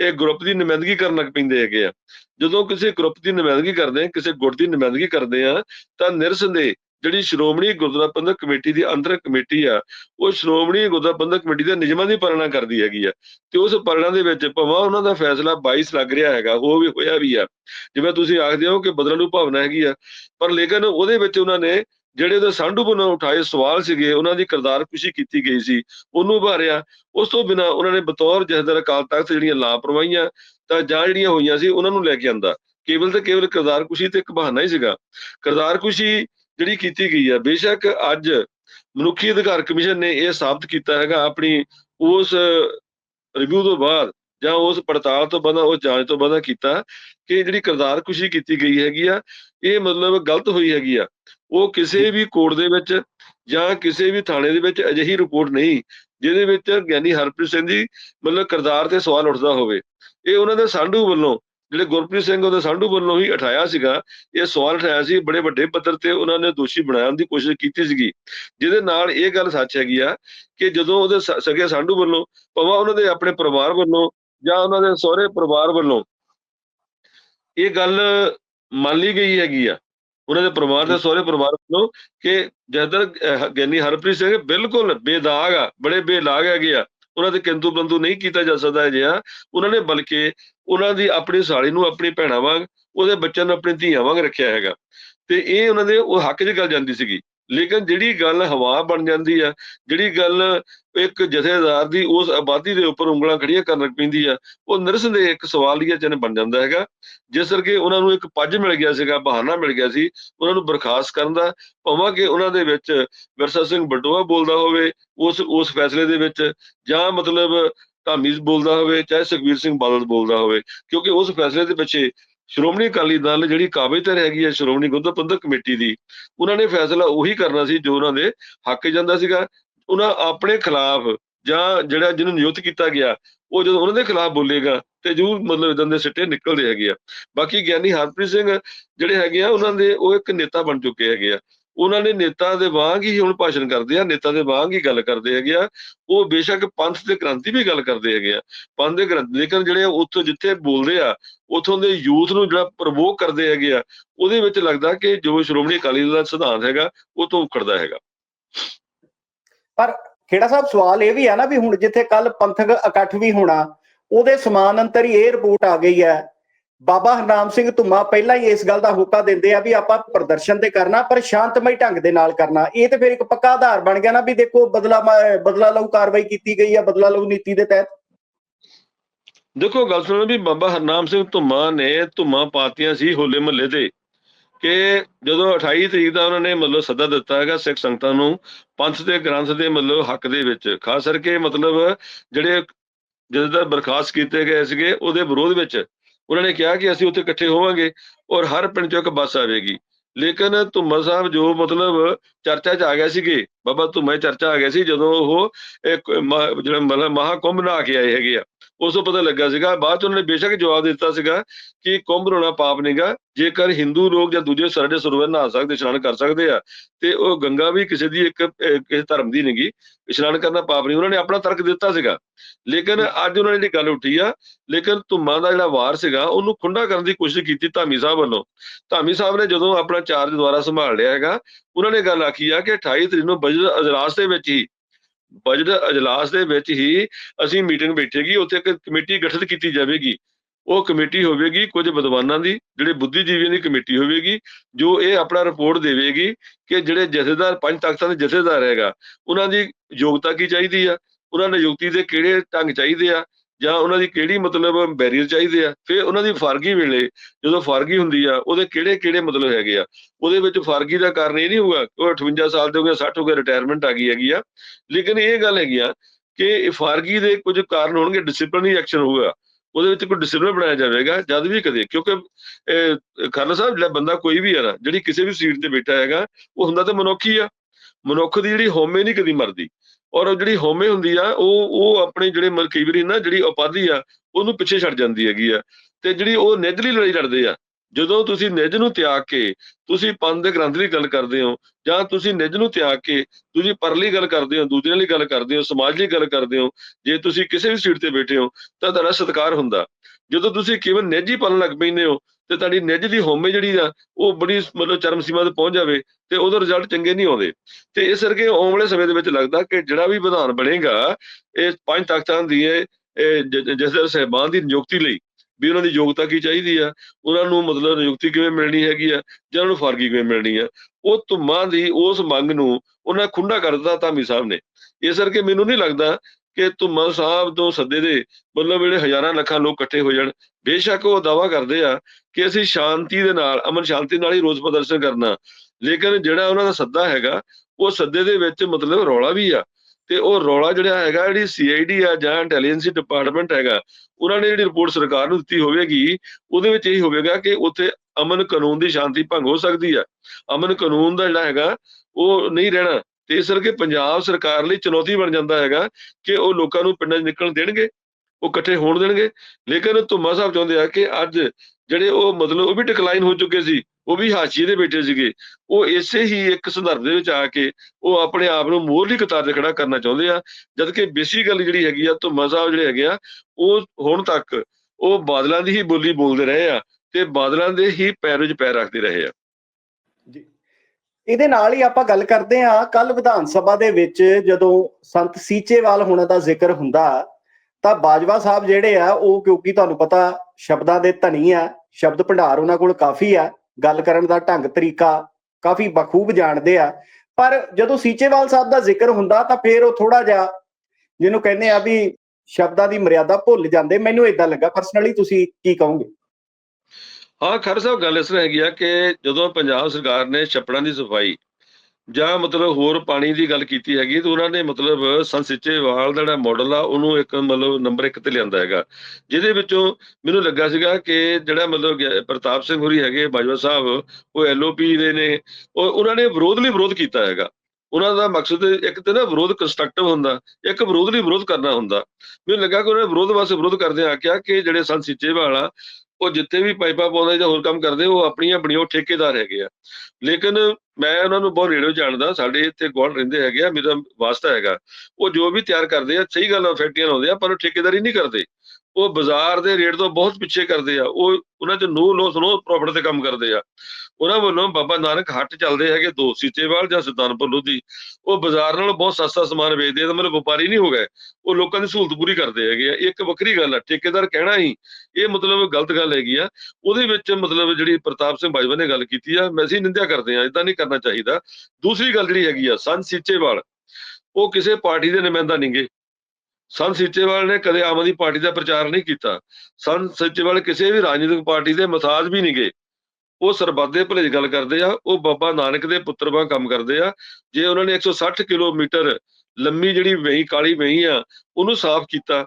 ਇਹ ਗਰੁੱਪ ਦੀ ਨੁਮਾਇੰਦਗੀ ਕਰਨ ਲੱਗ ਪੈਂਦੇ ਹੈਗੇ ਆ। ਜਦੋਂ ਕਿਸੇ ਗਰੁੱਪ ਦੀ ਨੁਮਾਇੰਦਗੀ ਕਰਦੇ ਆ ਕਿਸੇ ਗੁੱਟ ਦੀ ਨੁਮਾਇੰਦਗੀ ਕਰਦੇ ਆ, ਤਾਂ ਨਿਰਸੰਦੇ ਜਿਹੜੀ ਸ਼੍ਰੋਮਣੀ ਗੁਰਦੁਆਰਾ ਪ੍ਰਬੰਧਕ ਕਮੇਟੀ ਦੀ ਅੰਤਰ ਕਮੇਟੀ ਆ, ਉਹ ਸ਼੍ਰੋਮਣੀ ਗੁਰਦੁਆਰਾ ਪ੍ਰਬੰਧਕ ਕਮੇਟੀ ਦੇ ਨਿਯਮਾਂ ਦੀ ਪਾਲਣਾ ਕਰਦੀ ਹੈਗੀ ਆ। ਤੇ ਉਸ ਪਾਲਣਾ ਦੇ ਵਿੱਚ ਭਾਵੇਂ ਉਹਨਾਂ ਦਾ ਫੈਸਲਾ 22 ਲੱਗ ਰਿਹਾ ਹੈਗਾ ਉਹ ਵੀ ਹੋਇਆ ਵੀ ਆ। ਜਿਵੇਂ ਤੁਸੀਂ ਆਖਦੇ ਹੋ ਕਿ ਬਦਲਣੂ ਭਾਵਨਾ ਹੈਗੀ ਆ, ਪਰ ਲੇਕਿਨ ਉਹਦੇ ਵਿੱਚ ਉਹਨਾਂ ਨੇ ਜਿਹੜੇ ਉਹਦੇ ਸਾਂਢੂ ਵੱਲੋਂ ਉਠਾਏ ਸਵਾਲ ਸੀਗੇ, ਉਹਨਾਂ ਦੀ ਕਿਰਦਾਰ ਖੁਸ਼ੀ ਕੀਤੀ ਗਈ ਸੀ, ਉਹਨੂੰ ਉਭਾਰਿਆ। ਉਸ ਤੋਂ ਬਿਨਾ ਉਹਨਾਂ ਨੇ ਬਤੌਰ ਜਹਦਰ ਅਕਾਲ ਤਖਤ ਜਿਹੜੀਆਂ ਲਾਪਰਵਾਹੀਆਂ ਤਾਂ ਜਾਂ ਜਿਹੜੀਆਂ ਹੋਈਆਂ ਸੀ, ਉਹਨਾਂ ਨੂੰ ਲੈ ਕੇ ਆਂਦਾ। ਕੇਵਲ ਤੇ ਕੇਵਲ ਕਿਰਦਾਰ ਕੁਸ਼ੀ ਤੇ ਇੱਕ ਬਹਾਨਾ ਹੀ ਸੀਗਾ। ਕਿਰਦਾਰ ਖੁਸ਼ੀ ਜਿਹੜੀ ਕੀਤੀ ਗਈ ਹੈ ਬੇਸ਼ੱਕ ਅੱਜ ਮਨੁੱਖੀ ਅਧਿਕਾਰ ਕਮਿਸ਼ਨ ਨੇ ਇਹ ਸਾਬਤ ਕੀਤਾ ਹੈਗਾ ਆਪਣੀ ਉਸ ਰਿਵਿਊ ਤੋਂ ਬਾਅਦ ਜਾਂ ਉਸ ਪੜਤਾਲ ਤੋਂ ਬਾਅਦ ਉਸ ਜਾਂਚ ਤੋਂ ਬਾਅਦ ਕੀਤਾ ਕਿ ਜਿਹੜੀ ਕਿਰਦਾਰ ਕੁਸ਼ੀ ਕੀਤੀ ਗਈ ਹੈਗੀ ਆ ਇਹ ਮਤਲਬ ਗਲਤ ਹੋਈ ਹੈਗੀ ਆ। ਉਹ ਕਿਸੇ ਵੀ ਕੋਰਟ ਦੇ ਵਿੱਚ ਜਾਂ ਕਿਸੇ ਵੀ ਥਾਣੇ ਦੇ ਵਿੱਚ ਅਜਿਹੀ ਰਿਪੋਰਟ ਨਹੀਂ ਜਿਹਦੇ ਵਿੱਚ ਗਿਆਨੀ ਹਰਪ੍ਰੀਤ ਸਿੰਘ ਦੀ ਮਤਲਬ ਕਿਰਦਾਰ ਤੇ ਸਵਾਲ ਉੱਠਦਾ ਹੋਵੇ। ਇਹ ਉਹਨਾਂ ਦੇ ਸਾਂਢੂ ਵੱਲੋਂ ਜਿਹੜੇ ਗੁਰਪ੍ਰੀਤ ਸਿੰਘ ਉਹਦੇ ਸਾਂਢੂ ਵੱਲੋਂ ਹੀ ਉਠਾਇਆ ਸੀਗਾ, ਇਹ ਸਵਾਲ ਉਠਾਇਆ ਸੀ, ਬੜੇ ਵੱਡੇ ਪੱਧਰ ਤੇ ਉਹਨਾਂ ਨੇ ਦੋਸ਼ੀ ਬਣਾਉਣ ਦੀ ਕੋਸ਼ਿਸ਼ ਕੀਤੀ ਸੀਗੀ। ਜਿਹਦੇ ਨਾਲ ਇਹ ਗੱਲ ਸੱਚ ਹੈਗੀ ਆ ਕਿ ਜਦੋਂ ਉਹਦੇ ਸ- ਸਗੇ ਵੱਲੋਂ, ਭਾਵੇਂ ਉਹਨਾਂ ਦੇ ਆਪਣੇ ਪਰਿਵਾਰ ਵੱਲੋਂ ਜਾਂ ਉਹਨਾਂ ਦੇ ਸਹੁਰੇ ਪਰਿਵਾਰ ਵੱਲੋਂ ਇਹ ਗੱਲ ਮੰਨ ਲਈ ਗਈ ਹੈਗੀ ਆ, ਉਹਨਾਂ ਦੇ ਪਰਿਵਾਰ ਦੇ ਸਹੁਰੇ ਪਰਿਵਾਰ ਵੱਲੋਂ ਕਿ ਜਦਰ ਗਿਆਨੀ ਹਰਪ੍ਰੀਤ ਸਿੰਘ ਬਿਲਕੁਲ ਬੇਦਾਗ ਆ, ਬੜੇ ਬੇਲਾਗ ਹੈਗੇ ਆ। ਉਹਨਾਂ ਦੇ ਕਿੰਤੂ ਬੰਦੂ ਨਹੀਂ ਕੀਤਾ ਜਾ ਸਕਦਾ ਜਿਹਾ। ਉਹਨਾਂ ਨੇ ਬਲਕਿ ਉਹਨਾਂ ਦੀ ਆਪਣੀ ਸਾਲੀ ਨੂੰ ਆਪਣੀ ਭੈਣਾਂ ਵਾਂਗ, ਉਹਦੇ ਬੱਚਿਆਂ ਨੂੰ ਆਪਣੀ ਧੀਆਂ ਵਾਂਗ ਰੱਖਿਆ ਹੈਗਾ। ਤੇ ਇਹ ਉਹਨਾਂ ਦੇ, ਉਹ ਹੱਕ 'ਚ ਗੱਲ ਜਾਂਦੀ ਸੀਗੀ। ਲੇਕਿਨ ਜਿਹੜੀ ਗੱਲ ਹਵਾ ਬਣ ਜਾਂਦੀ ਆ, ਜਿਹੜੀ ਗੱਲ ਇੱਕ ਜਥੇਦਾਰ ਦੀ ਉਸ ਆਬਾਦੀ ਦੇ ਉੱਪਰ ਉਂਗਲਾਂ ਖੜੀਆਂ ਕਰਨ ਲੱਗ ਪੈਂਦੀ ਆ, ਉਹ ਨਿਰਸੰਦੇਹ ਇੱਕ ਸਵਾਲੀਆ ਚਿੰਨ੍ਹ ਬਣ ਜਾਂਦਾ ਹੈਗਾ। ਜਿਸ ਕਰਕੇ ਉਹਨਾਂ ਨੂੰ ਇੱਕ ਪੱਜ ਮਿਲ ਗਿਆ ਸੀਗਾ, ਬਹਾਨਾ ਮਿਲ ਗਿਆ ਸੀ ਉਹਨਾਂ ਨੂੰ ਬਰਖਾਸਤ ਕਰਨ ਦਾ, ਭਾਵੇਂ ਕਿ ਉਹਨਾਂ ਦੇ ਵਿੱਚ ਵਿਰਸਾ ਸਿੰਘ ਬਟੋਆ ਬੋਲਦਾ ਹੋਵੇ, ਉਸ ਉਸ ਫੈਸਲੇ ਦੇ ਵਿੱਚ ਜਾਂ ਮਤਲਬ ਧਾਮੀ ਬੋਲਦਾ ਹੋਵੇ, ਚਾਹੇ ਸੁਖਬੀਰ ਸਿੰਘ ਬਾਦਲ ਬੋਲਦਾ ਹੋਵੇ, ਕਿਉਂਕਿ ਉਸ ਫੈਸਲੇ ਦੇ ਪਿੱਛੇ ਸ਼੍ਰੋਮਣੀ ਅਕਾਲੀ ਦਲ ਜਿਹੜੀ ਕਾਬੇਤਰ ਹੈਗੀ ਹੈ, ਸ਼੍ਰੋਮਣੀ ਗੁਰਦੁਆਰਾ ਪ੍ਰਬੰਧਕ ਕਮੇਟੀ ਦੀ, ਉਹਨਾਂ ਨੇ ਫੈਸਲਾ ਉਹੀ ਕਰਨਾ ਸੀ ਜੋ ਉਹਨਾਂ ਦੇ ਹੱਕ ਜਾਂਦਾ ਸੀਗਾ। ਉਹਨਾਂ ਆਪਣੇ ਖਿਲਾਫ ਜਾਂ ਜਿਹੜਾ ਜਿਹਨੂੰ ਨਿਯੁਕਤ ਕੀਤਾ ਗਿਆ, ਉਹ ਜਦੋਂ ਉਹਨਾਂ ਦੇ ਖਿਲਾਫ ਬੋਲੇਗਾ ਤੇ ਜ਼ਰੂਰ ਮਤਲਬ ਇਦਾਂ ਦੇ ਸਿੱਟੇ ਨਿਕਲਦੇ ਹੈਗੇ ਆ। ਬਾਕੀ ਗਿਆਨੀ ਹਰਪ੍ਰੀਤ ਸਿੰਘ ਜਿਹੜੇ ਹੈਗੇ ਆ, ਉਹਨਾਂ ਦੇ ਉਹ ਇੱਕ ਨੇਤਾ ਬਣ ਚੁੱਕੇ ਹੈਗੇ ਆ। ਉਹਨਾਂ ਨੇ ਨੇਤਾ ਦੇ ਵਾਂਗ ਹੀ ਹੁਣ ਭਾਸ਼ਣ ਕਰਦੇ ਆ, ਨੇਤਾ ਦੇ ਵਾਂਗ ਹੀ ਗੱਲ ਕਰਦੇ ਹੈਗੇ ਆ। ਉਹ ਬੇਸ਼ੱਕ ਪੰਥ ਤੇ ਕ੍ਰਾਂਤੀ ਵੀ ਗੱਲ ਕਰਦੇ ਹੈਗੇ ਆ। ਪੰਥ ਦੇ ਕ੍ਰਾਂਤੀ ਲੇਕਿਨ ਜਿਹੜੇ ਉੱਥੋਂ ਜਿੱਥੇ ਬੋਲਦੇ ਆ, ਉਥੋਂ ਦੇ ਯੂਥ ਨੂੰ ਜਿਹੜਾ ਪ੍ਰਵੋਕ ਕਰਦੇ ਹੈਗੇ ਆ, ਉਹਦੇ ਵਿੱਚ ਲੱਗਦਾ ਕਿ ਜੋ ਸ਼੍ਰੋਮਣੀ ਅਕਾਲੀ ਦਲ ਦਾ ਸਿਧਾਂਤ ਹੈਗਾ, ਉਹ ਤੋਂ ਉਖੜਦਾ ਹੈਗਾ। ਪਰ ਖੇੜਾ ਸਾਹਿਬ, ਸਵਾਲ ਇਹ ਵੀ ਆ ਨਾ ਵੀ ਹੁਣ ਜਿੱਥੇ ਕੱਲ ਪੰਥਕ ਇਕੱਠ ਵੀ ਹੋਣਾ, ਉਹਦੇ ਸਮਾਨ ਅੰਤਰ ਹੀ ਇਹ ਰਿਪੋਰਟ ਆ ਗਈ ਹੈ ਬਾਬਾ ਹਰਨਾਮ ਸਿੰਘ ਧੁੰਮਾ ਪਹਿਲਾਂ ਹੀ ਇਸ ਗੱਲ ਦਾ ਹੋਕਾ ਦਿੰਦੇ ਆ ਵੀ ਆਪਾਂ ਪ੍ਰਦਰਸ਼ਨ ਤੇ ਕਰਨਾ, ਪਰ ਸ਼ਾਂਤਮਈ ਢੰਗ ਦੇ ਨਾਲ ਕਰਨਾ। ਇਹ ਤੇ ਫਿਰ ਇੱਕ ਪੱਕਾ ਆਧਾਰ ਬਣ ਗਿਆ ਨਾ ਵੀ ਦੇਖੋ ਬਦਲਾ ਬਦਲਾ ਲਊ ਕਾਰਵਾਈ ਕੀਤੀ ਗਈ ਆ, ਬਦਲਾ ਲਊ ਨੀਤੀ ਦੇ ਤਹਿਤ। ਦੇਖੋ, ਗੱਲ ਸੁਣੋ ਵੀ ਬਾਬਾ ਹਰਨਾਮ ਸਿੰਘ ਧੁੰਮਾ ਨੇ ਧੁੰਮਾ ਪਾਤੀਆਂ ਸੀ ਹੋਲੇ ਮਹੱਲੇ ਤੇ ਕਿ ਜਦੋਂ 28 ਤਰੀਕ ਦਾ ਉਹਨਾਂ ਨੇ ਮਤਲਬ ਸੱਦਾ ਦਿੱਤਾ ਹੈਗਾ ਸਿੱਖ ਸੰਗਤਾਂ ਨੂੰ, ਪੰਥ ਤੇ ਗ੍ਰੰਥ ਦੇ ਮਤਲਬ ਹੱਕ ਦੇ ਵਿੱਚ। ਖਾਸ ਕਰਕੇ ਮਤਲਬ ਜਿਹੜੇ ਜਦੋਂ ਦਾ ਬਰਖਾਸਤ ਕੀਤੇ ਗਏ ਸੀਗੇ, ਉਹਦੇ ਵਿਰੋਧ ਵਿੱਚ ਉਹਨਾਂ ਨੇ ਕਿਹਾ ਕਿ ਅਸੀਂ ਉੱਥੇ ਇਕੱਠੇ ਹੋਵਾਂਗੇ ਔਰ ਹਰ ਪਿੰਡ ਚੋਂ ਇੱਕ ਬੱਸ ਆਵੇਗੀ। ਲੇਕਿਨ ਧੁੰਮਾ ਸਾਹਿਬ ਜੋ ਮਤਲਬ ਚਰਚਾ 'ਚ ਆ ਗਏ ਸੀਗੇ, ਬਾਬਾ ਧੁੰਮਾ ਚਰਚਾ ਆ ਗਿਆ ਸੀ ਜਦੋਂ ਉਹ ਇੱਕ ਜਿਹੜਾ ਮਤਲਬ ਮਹਾਕੁੰਭ ਨਹਾ ਕੇ ਆਏ ਹੈਗੇ ਆ। ਉਸ ਤੋਂ ਪਤਾ ਲੱਗਾ ਸੀਗਾ ਬਾਅਦ 'ਚ ਉਹਨਾਂ ਨੇ ਬੇਸ਼ੱਕ ਜਵਾਬ ਦਿੱਤਾ ਸੀਗਾ ਕਿ ਕੁੰਭ ਰੋਣਾ ਪਾਪ ਨਹੀਂਗਾ ਜੇਕਰ ਹਿੰਦੂ ਲੋਕ ਜਾਂ ਦੂਜੇ ਸਾਡੇ ਸਰੋਵਰ ਨਹਾ ਸਕਦੇ ਇਸ਼ਨਾਨ ਕਰ ਸਕਦੇ ਆ ਤੇ ਉਹ ਗੰਗਾ ਵੀ ਕਿਸੇ ਦੀ ਇੱਕ ਅਹ, ਕਿਸੇ ਧਰਮ ਦੀ ਨਹੀਂਗੀ ਇਸ਼ਨਾਨ ਕਰਨਾ ਪਾਪ ਨਹੀਂ ਉਹਨਾਂ ਨੇ ਆਪਣਾ ਤਰਕ ਦਿੱਤਾ ਸੀਗਾ। ਲੇਕਿਨ ਅੱਜ ਉਹਨਾਂ ਨੇ ਜਿਹੜੀ ਗੱਲ ਉੱਠੀ ਆ ਲੇਕਿਨ ਧੁੰਮਾਂ ਦਾ ਜਿਹੜਾ ਵਾਰ ਸੀਗਾ ਉਹਨੂੰ ਖੁੰਡਾ ਕਰਨ ਦੀ ਕੋਸ਼ਿਸ਼ ਕੀਤੀ ਧਾਮੀ ਸਾਹਿਬ ਵੱਲੋਂ। ਧਾਮੀ ਸਾਹਿਬ ਨੇ ਜਦੋਂ ਆਪਣਾ ਚਾਰਜ ਦੁਆਰਾ ਸੰਭਾਲ ਲਿਆ ਹੈਗਾ ਉਹਨਾਂ ਨੇ ਗੱਲ ਆਖੀ ਆ ਕਿ 28 ਤਰੀਕ ਨੂੰ ਬਜਟ ਅਜਲਾਸ ਦੇ ਵਿੱਚ ਹੀ ਬਜਟ ਅਜਲਾਸ ਦੇ ਵਿੱਚ ਹੀ ਅਸੀਂ ਮੀਟਿੰਗ ਬੈਠੇਗੀ, ਉੱਥੇ ਇੱਕ ਕਮੇਟੀ ਗਠਿਤ ਕੀਤੀ ਜਾਵੇਗੀ। ਉਹ ਕਮੇਟੀ ਹੋਵੇਗੀ ਕੁਝ ਵਿਦਵਾਨਾਂ ਦੀ, ਜਿਹੜੇ ਬੁੱਧੀਜੀਵੀਆਂ ਦੀ ਕਮੇਟੀ ਹੋਵੇਗੀ, ਜੋ ਇਹ ਆਪਣਾ ਰਿਪੋਰਟ ਦੇਵੇਗੀ ਕਿ ਜਿਹੜੇ ਜਥੇਦਾਰ, ਪੰਜ ਤਖਤਾਂ ਦੇ ਜਥੇਦਾਰ ਹੈਗਾ, ਉਹਨਾਂ ਦੀ ਯੋਗਤਾ ਕੀ ਚਾਹੀਦੀ ਆ? ਉਹਨਾਂ ਨੇ ਨਿਯੁਕਤੀ ਦੇ ਕਿਹੜੇ ਢੰਗ ਚਾਹੀਦੇ ਆ? ਜਾਂ ਉਹਨਾਂ ਦੀ ਕਿਹੜੀ ਮਤਲਬ ਬੈਰੀਅਰ ਚਾਹੀਦੇ ਆ, ਫਿਰ ਉਹਨਾਂ ਦੀ ਫਾਰਗੀ ਵੇਲੇ, ਜਦੋਂ ਫਾਰਗੀ ਹੁੰਦੀ ਆ, ਉਹਦੇ ਕਿਹੜੇ ਕਿਹੜੇ ਮਤਲਬ ਹੈਗੇ ਆ। ਉਹਦੇ ਵਿੱਚ ਫਾਰਗੀ ਦਾ ਕਾਰਨ ਇਹ ਨਹੀਂ ਹੋਊਗਾ ਉਹ 58 ਸਾਲ ਦੇ ਹੋ ਗਏ 60 ਹੋ ਗਏ ਰਿਟਾਇਰਮੈਂਟ ਆ ਗਈ ਹੈਗੀ ਆ। ਲੇਕਿਨ ਇਹ ਗੱਲ ਹੈਗੀ ਆ ਕਿ ਫਾਰਗੀ ਦੇ ਕੁਝ ਕਾਰਨ ਹੋਣਗੇ ਡਿਸਪਲਿਨਰੀ ਐਕਸ਼ਨ ਹੋਊਗਾ। ਉਹਦੇ ਵਿੱਚ ਕੋਈ ਡਿਸਪਲਿਨ ਬਣਾਇਆ ਜਾਵੇਗਾ, ਜਦ ਵੀ ਕਦੇ। ਕਿਉਂਕਿ ਇਹ ਖਾਲਸਾ ਸਾਹਿਬ, ਜਿਹੜਾ ਬੰਦਾ ਕੋਈ ਵੀ ਆ ਨਾ, ਜਿਹੜੀ ਕਿਸੇ ਵੀ ਸੀਟ ਤੇ ਬੈਠਾ ਹੈਗਾ, ਉਹ ਹੁੰਦਾ ਤਾਂ ਮਨੁੱਖ ਹੀ ਆ। ਮਨੁੱਖ ਦੀ ਜਿਹੜੀ ਹੋਮੇ ਨਹੀਂ ਕਦੀ ਮਰਦੀ। ਔਰ ਉਹ ਜਿਹੜੀ ਹੋਮੇ ਹੁੰਦੀ ਆ, ਉਹ ਉਹ ਆਪਣੇ ਜਿਹੜੇ ਮਲ- ਨਾ ਜਿਹੜੀ ਉਪਾਧੀ ਆ, ਉਹਨੂੰ ਪਿੱਛੇ ਛੱਡ ਜਾਂਦੀ ਹੈਗੀ ਆ। ਤੇ ਜਿਹੜੀ ਉਹ ਨਿੱਜਲੀ ਲੜਾਈ ਲੜਦੇ ਆ ਜਦੋਂ ਤੁਸੀਂ ਨਿੱਜ ਨੂੰ ਤਿਆਗ ਕੇ ਤੁਸੀਂ ਪੰਥ ਦੇ ਗ੍ਰੰਥ ਦੀ ਗੱਲ ਕਰਦੇ ਹੋ, ਜਾਂ ਤੁਸੀਂ ਨਿੱਜ ਨੂੰ ਤਿਆਗ ਕੇ ਤੁਸੀਂ ਪਰਲੀ ਗੱਲ ਕਰਦੇ ਹੋ, ਦੂਜਿਆਂ ਲਈ ਗੱਲ ਕਰਦੇ ਹੋ, ਸਮਾਜ ਲਈ ਗੱਲ ਕਰਦੇ ਹੋ, ਜੇ ਤੁਸੀਂ ਕਿਸੇ ਵੀ ਸੀਟ ਤੇ ਬੈਠੇ ਹੋ, ਤਾਂ ਤੁਹਾਡਾ ਸਤਿਕਾਰ ਹੁੰਦਾ। ਜਦੋਂ ਤੁਸੀਂ ਕੇਵਲ ਨਿੱਜ ਹੀ ਪਾਲਣ ਲੱਗ ਪੈਂਦੇ ਹੋ, ਤੇ ਤੁਹਾਡੀ ਨਿੱਜ ਦੀ ਹੋਮੇ ਜਿਹੜੀ ਆ, ਉਹ ਬੜੀ ਮਤਲਬ ਚਰਮ ਸੀਮਾ ਤੇ ਪਹੁੰਚ ਜਾਵੇ ਤੇ ਉਹਦਾ ਰਿਜ਼ਲਟ ਚੰਗੇ ਨਹੀਂ ਆਉਂਦੇ। ਤੇ ਇਸ ਕਰਕੇ ਆਉਣ ਵਾਲੇ ਸਮੇਂ ਦੇ ਵਿੱਚ ਲੱਗਦਾ ਕਿ ਜਿਹੜਾ ਵੀ ਵਿਧਾਨ ਬਣੇਗਾ, ਇਹ ਪੰਜ ਤਖਤਾਂ ਦੀ ਇਹ ਜਸਦਰ ਸਹਿਬਾਨ ਦੀ ਨਿਯੁਕਤੀ ਲਈ ਵੀ ਉਹਨਾਂ ਦੀ ਯੋਗਤਾ ਕੀ ਚਾਹੀਦੀ ਆ? ਉਹਨਾਂ ਨੂੰ ਮਤਲਬ ਨਿਯੁਕਤੀ ਕਿਵੇਂ ਮਿਲਣੀ ਹੈਗੀ ਆ? ਜਾਂ ਉਹਨਾਂ ਨੂੰ ਫਾਰਗੀ ਕਿਵੇਂ ਮਿਲਣੀ ਆ? ਉਹ ਧੁੰਮਾਂ ਦੀ, ਉਸ ਮੰਗ ਨੂੰ ਉਹਨਾਂ ਖੁੰਡਾ ਕਰ ਦਿੱਤਾ ਧਾਮੀ ਸਾਹਿਬ ਨੇ। ਇਸ ਕਰਕੇ ਮੈਨੂੰ ਨਹੀਂ ਲੱਗਦਾ ਕਿ ਧੁੰਮਾ ਸਾਹਿਬ ਤੋਂ ਸੱਦੇ ਦੇ ਮਤਲਬ ਜਿਹੜੇ ਹਜ਼ਾਰਾਂ ਲੱਖਾਂ ਲੋਕ ਇਕੱਠੇ ਹੋ ਜਾਣ, ਬੇਸ਼ੱਕ ਉਹ ਦਾਵਾ ਕਰਦੇ ਆ ਕਿ ਅਸੀਂ ਸ਼ਾਂਤੀ ਦੇ ਨਾਲ, ਅਮਨ ਸ਼ਾਂਤੀ ਨਾਲ ਹੀ ਰੋਸ ਪ੍ਰਦਰਸ਼ਨ ਕਰਨਾ। ਲੇਕਿਨ ਜਿਹੜਾ ਉਹਨਾਂ ਦਾ ਸੱਦਾ ਹੈਗਾ, ਉਹ ਸੱਦੇ ਦੇ ਵਿੱਚ ਮਤਲਬ ਰੌਲਾ ਵੀ ਆ। ਤੇ ਉਹ ਰੌਲਾ ਜਿਹੜਾ ਹੈਗਾ, ਜਿਹੜੀ ਸੀਆਈਡੀ ਆ ਜਾਂ ਇੰਟੈਲੀਜੈਂਸ ਡਿਪਾਰਟਮੈਂਟ ਹੈਗਾ, ਉਹਨਾਂ ਨੇ ਜਿਹੜੀ ਰਿਪੋਰਟ ਸਰਕਾਰ ਨੂੰ ਦਿੱਤੀ ਹੋਵੇਗੀ, ਉਹਦੇ ਵਿੱਚ ਇਹ ਹੋਵੇਗਾ ਕਿ ਉੱਥੇ ਅਮਨ ਕਾਨੂੰਨ ਦੀ ਸ਼ਾਂਤੀ ਭੰਗ ਹੋ ਸਕਦੀ ਆ। ਅਮਨ ਕਾਨੂੰਨ ਦਾ ਜਿਹੜਾ ਹੈਗਾ, ਉਹ ਨਹੀਂ ਰਹਿਣਾ। ਤੇ ਇਸ ਕਰਕੇ ਪੰਜਾਬ ਸਰਕਾਰ ਲਈ ਚੁਣੌਤੀ ਬਣ ਜਾਂਦਾ ਹੈਗਾ ਕਿ ਉਹ ਲੋਕਾਂ ਨੂੰ ਪਿੰਡਾਂ 'ਚ ਨਿਕਲਣ ਦੇਣਗੇ, ਉਹ ਇਕੱਠੇ ਹੋਣ ਦੇਣਗੇ। ਲੇਕਿਨ ਧੁੰਮਾ ਸਾਹਿਬ ਚਾਹੁੰਦੇ ਆ ਕਿ ਅੱਜ ਜਿਹੜੇ ਉਹ ਮਤਲਬ ਉਹ ਵੀ ਡਿਕਲਾਈਨ ਹੋ ਚੁੱਕੇ ਸੀ। ਉਹ ਵੀ ਹਾਸ਼ੀਏ ਦੇ ਬੈਠੇ ਸੀਗੇ। ਉਹ ਇਸੇ ਹੀ ਇੱਕ ਸੰਦਰਭ ਦੇ ਵਿੱਚ ਆ ਕੇ ਉਹ ਆਪਣੇ ਆਪ ਨੂੰ ਮੋਹਰਲੀ ਕਤਾਰ ਤੇ ਖੜਾ ਕਰਨਾ ਚਾਹੁੰਦੇ ਆ। ਜਦ ਕਿ ਬੇਸਿਕ ਗੱਲ ਜਿਹੜੀ ਹੈਗੀ ਆ, ਧੁੰਮਾ ਸਾਹਿਬ ਜਿਹੜੇ ਹੈਗੇ ਆ, ਉਹ ਹੁਣ ਤੱਕ ਉਹ ਬਾਦਲਾਂ ਦੀ ਹੀ ਬੋਲੀ ਬੋਲਦੇ ਰਹੇ ਆ ਤੇ ਬਾਦਲਾਂ ਦੇ ਹੀ ਪੈਰ ਵਿੱਚ ਪੈਰ ਰੱਖਦੇ ਰਹੇ ਆ। ਜੀ। ਇਹਦੇ ਨਾਲ ਹੀ ਆਪਾਂ ਗੱਲ ਕਰਦੇ ਹਾਂ ਕੱਲ ਵਿਧਾਨ ਸਭਾ ਦੇ ਵਿੱਚ ਜਦੋਂ ਸੰਤ ਸੀਚੇਵਾਲ ਹੋਣਾ ਦਾ ਜ਼ਿਕਰ ਹੁੰਦਾ, ਤਾਂ ਬਾਜਵਾ ਸਾਹਿਬ ਜਿਹੜੇ ਆ, ਉਹ ਕਿਉਂਕਿ ਤੁਹਾਨੂੰ ਪਤਾ ਸ਼ਬਦਾਂ ਦੇ ਧਨੀ ਆ, ਸ਼ਬਦ ਭੰਡਾਰ ਉਹਨਾਂ ਕੋਲ ਕਾਫੀ ਆ ਗੱਲ ਕਰਨ ਦਾ ਢੰਗ, ਤਰੀਕਾ ਕਾਫੀ ਬਖੂਬ ਜਾਣਦੇ ਆ। ਪਰ ਜਦੋਂ ਸੀਚੇਵਾਲ ਸਾਹਿਬ ਦਾ ਜ਼ਿਕਰ ਹੁੰਦਾ ਤਾਂ ਫੇਰ ਉਹ ਥੋੜਾ ਜਿਹਾ ਜਿਹਨੂੰ ਕਹਿੰਦੇ ਆ ਵੀ ਸ਼ਬਦਾਂ ਦੀ ਮਰਿਆਦਾ ਭੁੱਲ ਜਾਂਦੇ। ਮੈਨੂੰ ਇਦਾਂ ਲੱਗਾ। ਪਰਸਨਲੀ ਤੁਸੀਂ ਕੀ ਕਹੋਗੇ? ਹਾਂ, ਖਰ ਸਾਹਿਬ, ਗੱਲ ਇਸ ਤਰ੍ਹਾਂ ਹੈਗੀ ਆ ਕਿ ਜਦੋਂ ਪੰਜਾਬ ਸਰਕਾਰ ਨੇ ਛੱਪੜਾਂ ਦੀ ਸਫ਼ਾਈ ਜਾਂ ਮਤਲਬ ਹੋਰ ਪਾਣੀ ਦੀ ਗੱਲ ਕੀਤੀ ਹੈਗੀ, ਤੇ ਉਹਨਾਂ ਨੇ ਮਤਲਬ ਸੰਸਿਚੇਵਾਲ ਦਾ ਜਿਹੜਾ ਮਾਡਲ ਆ, ਉਹਨੂੰ ਇੱਕ ਮਤਲਬ ਨੰਬਰ 1 ਤੇ ਲਿਆਂਦਾ ਹੈਗਾ। ਜਿਹਦੇ ਵਿੱਚੋਂ ਮੈਨੂੰ ਲੱਗਾ ਸੀਗਾ ਕਿ ਜਿਹੜਾ ਮਤਲਬ ਪ੍ਰਤਾਪ ਸਿੰਘ ਹੋਰੀ ਹੈਗੇ, ਬਾਜਵਾ ਸਾਹਿਬ, ਉਹ ਐਲਓਪੀ ਦੇ ਨੇ। ਉਹ, ਉਹਨਾਂ ਨੇ ਵਿਰੋਧ ਲਈ ਵਿਰੋਧ ਕੀਤਾ ਹੈਗਾ। ਉਹਨਾਂ ਦਾ ਮਕਸਦ ਇੱਕ ਤੇ ਨਾ ਵਿਰੋਧ ਕੰਸਟਰਕਟਿਵ ਹੁੰਦਾ, ਇੱਕ ਵਿਰੋਧ ਲਈ ਵਿਰੋਧ ਕਰਨਾ ਹੁੰਦਾ। ਮੈਨੂੰ ਲੱਗਾ ਕਿ ਉਹਨਾਂ ਨੇ ਵਿਰੋਧ ਵਾਸਤੇ ਵਿਰੋਧ ਕਰਦੇ ਕਿਹਾ ਕਿ ਜਿਹੜੇ ਸੰਤ ਸੀਚੇਵਾਲ ਆ ਉਹ ਜਿੱਥੇ ਵੀ ਪਾਈਪਾਂ ਪਾਉਂਦੇ ਜਾਂ ਹੋਰ ਕੰਮ ਕਰਦੇ, ਉਹ ਆਪਣੀਆਂ ਆਪਣੀਆਂ ਠੇਕੇਦਾਰ ਹੈਗੇ ਆ। ਲੇਕਿਨ ਮੈਂ ਉਹਨਾਂ ਨੂੰ ਬਹੁਤ ਰੇਡੀਓ ਜਾਣਦਾ, ਸਾਡੇ ਇੱਥੇ ਗਵਾਂਢ ਰਹਿੰਦੇ ਹੈਗੇ ਆ, ਮੇਰਾ ਵਾਸਤਾ ਹੈਗਾ। ਉਹ ਜੋ ਵੀ ਤਿਆਰ ਕਰਦੇ ਆ, ਸਹੀ ਗੱਲ ਆ, ਫੈਕਟਰੀਆਂ ਲਾਉਂਦੇ ਆ, ਪਰ ਉਹ ਠੇਕੇਦਾਰੀ ਨਹੀਂ ਕਰਦੇ। ਉਹ ਬਾਜ਼ਾਰ ਦੇ ਰੇਟ ਤੋਂ ਬਹੁਤ ਪਿੱਛੇ ਕਰਦੇ ਆ। ਉਹ ਉਹਨਾਂ 'ਚ ਨੋ ਲੋਸ ਨੋ ਪ੍ਰੋਫਿਟ ਤੇ ਕੰਮ ਕਰਦੇ ਆ। ਉਹਨਾਂ ਵੱਲੋਂ ਬਾਬਾ ਨਾਨਕ ਹੱਟ ਚੱਲਦੇ ਹੈਗੇ ਦੋ ਸੀਚੇਵਾਲ ਜਾਂ ਸੁਲਤਾਨਪੁਰ ਲੋਧੀ। ਉਹ ਬਾਜ਼ਾਰ ਨਾਲੋਂ ਬਹੁਤ ਸਸਤਾ ਸਮਾਨ ਵੇਚਦੇ ਆ ਤਾਂ ਮਤਲਬ ਵਪਾਰੀ ਨਹੀਂ ਹੋ ਗਏ। ਉਹ ਲੋਕਾਂ ਦੀ ਸਹੂਲਤ ਪੂਰੀ ਕਰਦੇ ਹੈਗੇ ਆ। ਇੱਕ ਵੱਖਰੀ ਗੱਲ ਆ, ਠੇਕੇਦਾਰ ਕਹਿਣਾ ਹੀ, ਇਹ ਮਤਲਬ ਗਲਤ ਗੱਲ ਹੈਗੀ ਆ। ਉਹਦੇ ਵਿੱਚ ਮਤਲਬ ਜਿਹੜੀ ਪ੍ਰਤਾਪ ਸਿੰਘ ਬਾਜਵਾ ਨੇ ਗੱਲ ਕੀਤੀ ਆ, ਮੈਂ ਅਸੀਂ ਨਿੰਦਿਆ ਕਰਦੇ ਆ ਇਦਾਂ ਨਹੀਂ ਕਰਨਾ ਚਾਹੀਦਾ। ਦੂਸਰੀ ਗੱਲ ਜਿਹੜੀ ਹੈਗੀ ਆ, ਸੰਤ ਸੀਚੇਵਾਲ, ਉਹ ਕਿਸੇ ਪਾਰਟੀ ਦੇ ਨੁਮਾਇੰਦਾ ਨਹੀਂਗੇ ਸੰਤ ਸੀਚੇਵਾਲ ਨੇ ਕਦੇ ਆਮ ਆਦਮੀ ਪਾਰਟੀ ਦਾ ਪ੍ਰਚਾਰ ਨਹੀਂ ਕੀਤਾ। ਸੰਤ ਸੀਚੇਵਾਲ ਕਿਸੇ ਵੀ ਰਾਜਨੀਤਿਕ ਪਾਰਟੀ ਦੇ ਮਸਾਜ ਵੀ ਨਹੀਂ ਨਹੀਂਗੇ ਉਹ ਸਰਬੱਤ ਦੇ ਭਲੇ ਦੀ ਗੱਲ ਕਰਦੇ ਆ, ਉਹ ਬਾਬਾ ਨਾਨਕ ਦੇ ਪੁੱਤਰ ਵਾਂਗ ਕੰਮ ਕਰਦੇ ਆ। ਜੇ ਉਹਨਾਂ ਨੇ 160 ਕਿਲੋਮੀਟਰ ਲੰਮੀ ਜਿਹੜੀ ਵਹੀ, ਕਾਲੀ ਵਹੀ ਆ, ਉਹਨੂੰ ਸਾਫ਼ ਕੀਤਾ,